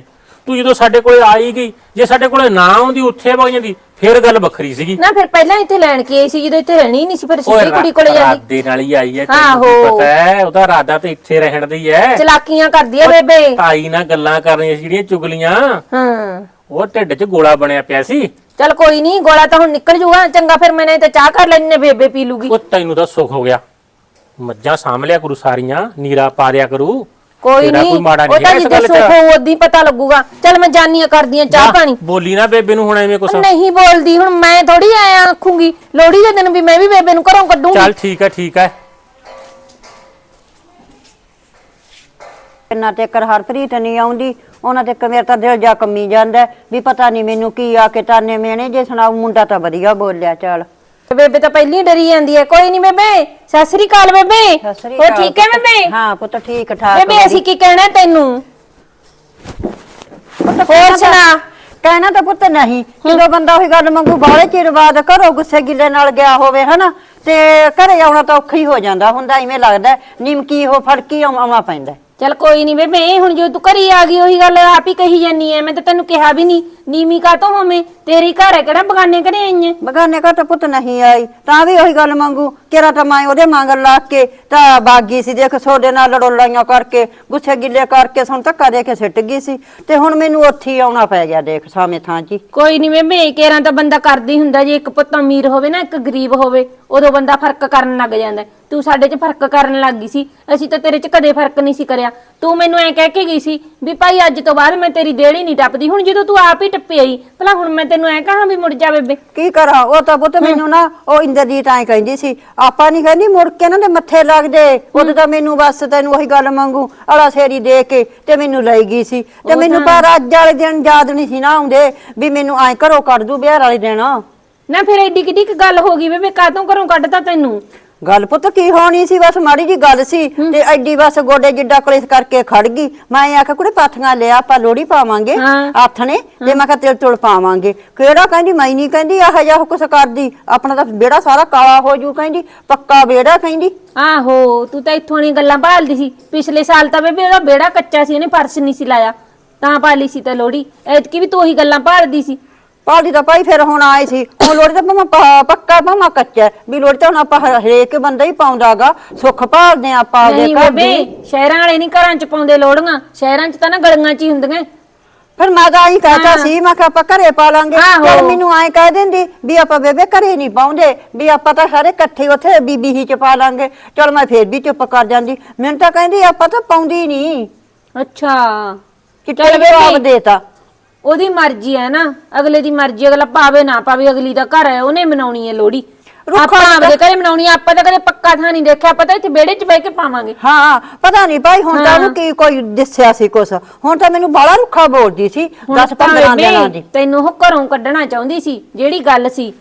ਤੂੰ ਜਦੋਂ ਸਾਡੇ ਕੋਲੇ ਆਈ ਗਈ ਜੇ ਸਾਡੇ ਕੋਲੇ ਨਾ ਆਉਂਦੀ ਉੱਥੇ ਵਗ ਜਾਂਦੀ ਫੇਰ ਗੱਲ ਵੱਖਰੀ ਸੀਗੀ। ਨਾ ਫਿਰ ਪਹਿਲਾਂ ਇੱਥੇ ਲੈਣ ਕੀ ਆਈ ਸੀ ਜਦੋਂ ਇੱਥੇ ਰਹਿਣੀ ਨਹੀਂ ਸੀ ਫਿਰ ਸਿੱਧੀ ਕੁੜੀ ਕੋਲੇ ਜਾਂਦੀ ਰਾਦੇ ਨਾਲ ਹੀ ਆਈ ਹੈ ਤੈਨੂੰ ਪਤਾ ਹੈ ਉਹਦਾ ਇਰਾਦਾ ਤੇ ਇੱਥੇ ਰਹਿਣ ਦੀ ਹੈ। ਚਲਾਕੀਆਂ ਕਰਦੀ ਆ ਬੇਬੇ। ਤਾਈ ਨਾਲ ਗੱਲਾਂ ਕਰਨੀਆਂ ਸੀ ਜਿਹੜੀਆਂ ਚੁਗਲੀਆਂ। ਹਾਂ। ਉਹ ਢਿੱਡ 'ਚ ਗੋਲਾ ਬਣਿਆ ਪਿਆ ਸੀ। ਚੱਲ ਕੋਈ ਨਹੀਂ ਗੋਲਾ ਤਾਂ ਹੁਣ ਨਿਕਲ ਜੂਗਾ ਚੰਗਾ ਫਿਰ ਮੈਨੇ ਤੇ ਚਾਹ ਕਰ ਲੈਣੀ ਨੇ ਬੇਬੇ ਪੀ ਲੂਗੀ। ਉਹ ਤੈਨੂੰ ਤਾਂ ਸੁੱਖ ਹੋ ਗਿਆ। ਮੱਝਾਂ ਸਾਂਭ ਲਿਆ ਕਰੂ ਸਾਰੀਆਂ ਨੀਰਾ ਪਾ ਦਿਆ ਕਰੂ। ਕੋਈ ਤੇਰਾ ਨਹੀਂ। ਕੋਈ ਮਾੜਾ ਉਹ ਤਾਂ ਹੈ ਇਸ ਜਿੱਦਾਂ ਗੱਲ ਸੁੱਖ 'ਚ ਹੋਊ ਉਦੋਂ ਹੀ ਪਤਾ ਲੱਗੂਗਾ। ਚੱਲ ਮੈਂ ਜਾਨੀਆਂ ਕਰਦੀਆਂ ਚਾਹ ਪਾਣੀ। ਬੋਲੀ ਨਾ ਬੇਬੇ ਨੂੰ ਹੁਣ ਐਵੇਂ ਕੁਛ। ਨਹੀਂ ਬੋਲਦੀ ਹੁਣ ਮੈਂ ਥੋੜੀ ਆਇਆ ਆਖੂੰਗੀ। ਲੋਹੜੀ ਦੇ ਦਿਨ ਵੀ ਮੈਂ ਵੀ ਬੇਬੇ ਨੂੰ ਘਰੋਂ ਕੱਢੂੰਗੀ। ਚੱਲ ਠੀਕ ਹੈ ਠੀਕ ਹੈ ਇੰਨਾ ਤੇਕਰ ਹਰਪ੍ਰੀਤ ਨਹੀਂ ਆਉਂਦੀ ਉਹਨਾਂ ਤੇ ਮੇਰਾ ਤਾਂ ਦਿਲ ਜਾ ਕੰਮੀ ਜਾਂਦਾ। ਹੈ ਵੀ ਪਤਾ ਨਹੀਂ ਮੈਨੂੰ ਕੀ ਆ ਕੇ ਤਾਨੇ ਮੇਣੇ ਜੇ ਸੁਣਾਉ ਮੁੰਡਾ ਤਾਂ ਵਧੀਆ ਬੋਲਿਆ ਚੱਲ। ਬੇਬੇ ਤਾਂ ਪਹਿਲੀ ਡਰੀ ਜਾਂਦੀ ਹੈ। ਕੋਈ ਨਹੀਂ ਬੇਬੇ ਸਤਿ ਸ੍ਰੀ ਅਕਾਲ ਬੇਬੇ। ਸਤਿ ਸ੍ਰੀ ਹੋਰ ਅਕਾਲ ਠੀਕ ਹੈ ਪੁੱਤ। ਬੇਬੇ? ਹਾਂ ਪੁੱਤ ਠੀਕ ਠਾਕ ਬੇਬੇ ਅਸੀਂ ਕੀ ਕਹਿਣਾ ਤੈਨੂੰ? ਹੋਰ ਸੁਣਾ। ਕਹਿਣਾ ਤਾਂ ਪੁੱਤ ਨਹੀਂ। ਜਦੋਂ ਬੰਦਾ ਉਹੀ ਗੱਲ ਮੰਗੂ ਬਾਹਲੇ ਚਿਰ ਬਾਅਦ ਘਰੋਂ ਗੁੱਸੇ ਗਿੱਲੇ ਨਾਲ ਗਿਆ ਹੋਵੇ ਹਨਾ? ਤੇ ਘਰੇ ਆਉਣਾ ਤਾਂ ਔਖਾ ਹੀ ਹੋ ਜਾਂਦਾ। ਹੁੰਦਾ ਇਵੇਂ ਲੱਗਦਾ ਹੈ, ਨਿਮਕੀ ਉਹ ਫੜਕੀ ਆਉਣਾ ਪੈਂਦਾ। ਹੈ। ਚੱਲ ਕੋਈ ਨਹੀਂ ਬੇਬੇ ਹੁਣ ਜੋ ਤੂੰ ਘਰੀ ਆ ਗਈ, ਉਹੀ ਗੱਲ ਆਪ ਹੀ ਕਹੀ ਜਾਨੀ ਐ, ਮੈਂ ਤਾਂ ਤੈਨੂੰ ਕਿਹਾ ਵੀ ਨਹੀਂ ਨੀਮੀ ਕਾ ਤੋਂ ਹੋਵੇਂ, ਤੇਰੀ ਘਰ ਹੈ ਕਿਹੜਾ, ਬਗਾਨੇ ਘਰੇ ਆਈ ਐ? ਬਗਾਨੇ ਘਰ ਤਾਂ ਪੁੱਤ ਨਹੀਂ ਆਈ, ਤਾਂ ਵੀ ਉਹੀ ਗੱਲ ਮੰਗੂ ਕਿਰਾ ਤਾਂ ਮੈਂ ਉਹਦੇ ਮੰਗਰ ਲਾ ਕੇ ਤਾਂ ਬਾਗੀ ਸੀ ਦੇਖ ਸੋਡੇ ਨਾਲ ਲੜੋਲਾਈਆਂ ਕਰਕੇ ਗੁੱਸੇ ਗਿੱਲੇ ਕਰਕੇ ਸੁਣ ਧੱਕਾ ਦੇ ਕੇ ਸਿੱਟ ਗਈ ਸੀ ਤੇ ਹੁਣ ਮੈਨੂੰ ਉੱਥੇ ਹੀ ਆਉਣਾ ਪੈ ਗਿਆ ਦੇਖ ਸਾਵੇਂ ਥਾਂ ਹੀ। ਕੋਈ ਨਹੀਂ ਬੇਬੇ ਕੇਰਾਂ ਤਾਂ ਬੰਦਾ ਕਰਦੀ ਹੁੰਦਾ ਜੇ ਇੱਕ ਪੁੱਤ ਅਮੀਰ ਹੋਵੇ ਨਾ ਇੱਕ ਗਰੀਬ ਹੋਵੇ ਉਦੋਂ ਬੰਦਾ ਫ਼ਰਕ ਕਰਨ ਲੱਗ ਜਾਂਦਾ ਹੈ। ਤੂੰ ਸਾਡੇ 'ਚ ਫ਼ਰਕ ਕਰਨ ਲੱਗ ਗਈ ਸੀ ਅਸੀਂ ਤਾਂ ਤੇਰੇ 'ਚ ਕਦੇ ਫ਼ਰਕ ਨਹੀਂ ਸੀ ਕਰਿਆ ਤੂੰ ਮੈਨੂੰ ਐ ਕਹਿ ਕੇ ਗਈ ਸੀ ਵੀ ਭਾਈ ਅੱਜ ਤੋਂ ਬਾਅਦ ਮੈਂ ਤੇਰੀ ਦੇੜੀ ਨਹੀਂ ਟੱਪਦੀ ਹੁਣ ਜਦੋਂ ਤੂੰ ਆਪ ਹੀ ਟੱਪੀ ਆਈ ਭਲਾ ਹੁਣ ਮੈਂ ਤੈਨੂੰ ਐ ਕਹਾਂ ਵੀ ਮੁੜ ਜਾ ਬੇਬੇ ਕੀ ਕਰਾਂ ਉਹ ਤਾਂ ਪੁੱਤ ਮੈਨੂੰ ਨਾ ਉਹ ਇੰਦਰਜੀਤ ਐਂ ਕਹਿੰਦੀ ਸੀ ਆਪਾਂ ਨਹੀਂ ਕਹਿੰਦੀ ਮੁੜ ਕੇ ਇਹਨਾਂ ਦੇ ਮੱਥੇ ਲੱਗਦੇ ਉਦੋਂ ਤਾਂ ਮੈਨੂੰ ਬਸ ਤੈਨੂੰ ਉਹੀ ਗੱਲ ਮੰਗੂ ਅਲਾ ਸੇਰੀ ਦੇ ਕੇ ਤੇ ਮੈਨੂੰ ਲਈ ਗਈ ਸੀ। ਤੇ ਮੈਨੂੰ ਪਰ ਅੱਜ ਵਾਲੇ ਦਿਨ ਯਾਦ ਨਹੀਂ ਸੀ ਨਾ ਆਉਂਦੇ ਵੀ ਮੈਨੂੰ ਐਂ ਘਰੋਂ ਕੱਢ ਦੂ ਵਿਆਹ ਵਾਲੇ ਦਿਨ। ਨਾ ਫਿਰ ਐਡੀ ਕਿੱਡੀ ਕੁ ਗੱਲ ਹੋ ਗਈ ਬੇਬੇ ਕਾਤੋਂ ਘਰੋਂ ਕੱਢਤਾ ਤੈਨੂੰ? ਗੱਲ ਪੁੱਤ ਕੀ ਹੋਣੀ ਸੀ? ਬਸ ਮਾੜੀ ਜੀ ਗੱਲ ਸੀ ਤੇ ਐਡੀ ਬਸ ਗੋਡੇ ਜਿੱਡਾ ਕਲੇਸ਼ ਕਰਕੇ ਖੜ ਗਈ। ਮੈਂ ਆਖਿਆ ਕੁੜੇ ਪਾਥੀਆਂ ਲਿਆ ਆਪਾਂ ਲੋੜੀ ਪਾਵਾਂਗੇ ਹਾਂ। ਆਥਣੇ ਤੇ ਮੈਂ ਕਿਹਾ ਤਿਲ ਤੁਲ ਪਾਵਾਂਗੇ। ਕਿਹੜਾ ਕਹਿੰਦੀ? ਮੈਂ ਨਹੀਂ ਕਹਿੰਦੀ ਆਹ ਜਾ ਕੁਛ ਕਰਦੀ। ਆਪਣਾ ਤਾਂ ਵਿਹੜਾ ਸਾਰਾ ਕਾਲਾ ਹੋ ਜੂ ਕਹਿੰਦੀ ਪੱਕਾ ਵਿਹੜਾ ਕਹਿੰਦੀ। ਆਹੋ ਤੂੰ ਤਾਂ ਇੱਥੋਂ ਨਹੀਂ ਗੱਲਾਂ ਭਾਲਦੀ ਸੀ। ਪਿਛਲੇ ਸਾਲ ਤਾਂ ਬੇਬੇ ਉਹਦਾ ਬੇੜਾ ਕੱਚਾ ਸੀ ਉਹਨੇ ਫਰਸ਼ ਨਹੀਂ ਸੀ ਲਾਇਆ। ਤਾਂ ਪਾਲੀ ਸੀ ਤੇ ਲੋੜੀ ਐਤਕੀ ਵੀ ਤੂੰ ਉਹੀ ਗੱਲਾਂ ਭਾਲਦੀ ਸੀ। ਪਾਲੀ ਤਾਂ ਭਾਈ ਫਿਰ ਹੁਣ ਆਏ ਸੀ। ਹੁਣ ਲੋੜੀ ਤਾਂ ਭਾਵੇਂ ਪ- ਪੱਕਾ ਭਾਵੇਂ ਕੱਚਾ ਹੈ। ਵੀ ਲੋੜੀ ਤਾਂ ਹੁਣ ਆਪਾਂ ਹਰੇਕ ਬੰਦਾ ਹੀ ਪਾਉਂਦਾਗਾ। ਸੁੱਖ ਭਾਲਦੇ ਆ ਆਪਾਂ ਆਪਦੇ ਨਹੀਂ ਘਰ ਬੇਬੇ ਦੀ। ਸ਼ਹਿਰਾਂ ਵਾਲੇ ਨਹੀਂ ਘਰਾਂ 'ਚ ਪਾਉਂਦੇ ਲੋੜੀਆਂ ਸ਼ਹਿਰਾਂ 'ਚ ਤਾਂ ਨਾ ਗਲੀਆਂ 'ਚ ਹੀ ਹੁੰਦੀਆਂ। ਫਿਰ ਮੈਂ ਤਾਂ ਆਈ ਕਹਤਾ ਸੀ ਮੈਂ ਕਿਹਾ ਆਪਾਂ ਘਰੇ ਪਾ ਲਾਂਗੇ ਆਹੋ। ਚਲ ਮੈਨੂੰ ਐਂ ਕਹਿ ਦਿੰਦੀ ਵੀ ਆਪਾਂ ਬੇਬੇ ਘਰੇ ਨਹੀਂ ਪਾਉਂਦੇ। ਵੀ ਆਪਾਂ ਤਾਂ ਸਾਰੇ ਇਕੱਠੇ ਉੱਥੇ ਬੀਬੀ ਹੀ ਚ ਪਾ ਲਾਂਗੇ। ਚਲ ਮੈਂ ਫੇਰ ਵੀ ਚੁੱਪ ਕਰ ਜਾਂਦੀ। ਮੈਨੂੰ ਤਾਂ ਕਹਿੰਦੀ ਆਪਾਂ ਤਾਂ ਪਾਉਂਦੀ ਨਹੀਂ। ਅੱਛਾ। ਕਿਤੇ ਚੱਲ ਬੇਬੇ। ਜਵਾਬ ਦੇਤਾ। ਉਹਦੀ ਮਰਜ਼ੀ ਹੈ ਨਾ ਅਗਲੇ ਦੀ ਮਰਜ਼ੀ ਅਗਲਾ ਪਾਵੇ ਨਾ ਪਾਵੇ ਅਗਲੀ ਦਾ ਘਰ ਹੈ ਉਹਨੇ ਮਨਾਉਣੀ ਹੈ ਲੋੜੀ ਰੁੱਖਾ ਆਪਾਂ। ਆਪਦੇ ਘਰੇ ਮਨਾਉਣੀ ਆਪਾਂ ਤਾਂ ਕਦੇ ਪੱਕਾ ਥਾਂ ਨਹੀਂ ਦੇਖਿਆ ਪਤਾ ਇੱਥੇ ਵਿਹੜੇ 'ਚ ਬਹਿ ਕੇ ਪਾਵਾਂਗੇ। ਹਾਂ ਪਤਾ ਨਹੀਂ ਭਾਈ ਹੁਣ ਤਾਂ ਉਹਨੂੰ ਕੀ ਕੋਈ ਦੱਸਿਆ ਸੀ ਕੁਛ। ਹੁਣ ਤਾਂ ਮੈਨੂੰ ਬਾਲਾ ਰੁੱਖਾ ਬੋਲਦੀ ਸੀ ਹੁਣ 10 ਤਾਂ 15 ਬੇਬੇ, ਦਿਨਾਂ ਦੀ। ਤੈਨੂੰ ਉਹ ਘਰੋਂ ਕੱਢਣਾ ਚਾਹੁੰਦੀ ਸੀ ਜਿਹੜੀ ਗੱਲ ਸੀ।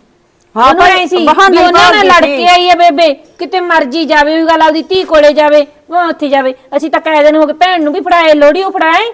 ਹਾਂ ਉਹਨੂੰ ਭਾਈ, ਐ ਸੀ ਵੀ ਬਹਾਨੇ ਉਹਨਾਂ ਨਾਲ ਮਾਰਦੀ ਲੜ ਸੀ। ਕੇ ਆਈ ਹੈ ਬੇਬੇ ਕਿਤੇ ਮਰਜ਼ੀ ਜਾਵੇ ਉਹ ਗੱਲ ਆਪਦੀ ਧੀ ਕੋਲੇ ਜਾਵੇ ਉਹ ਉੱਥੇ ਜਾਵੇ। ਅਸੀਂ ਤਾਂ ਕਾਇ ਦਿਨ ਹੋ ਗਏ ਭੈਣ ਨੂੰ ਵੀ ਫੜਾਏ ਲੋੜੀ ਉਹ ਫੜਾਏ।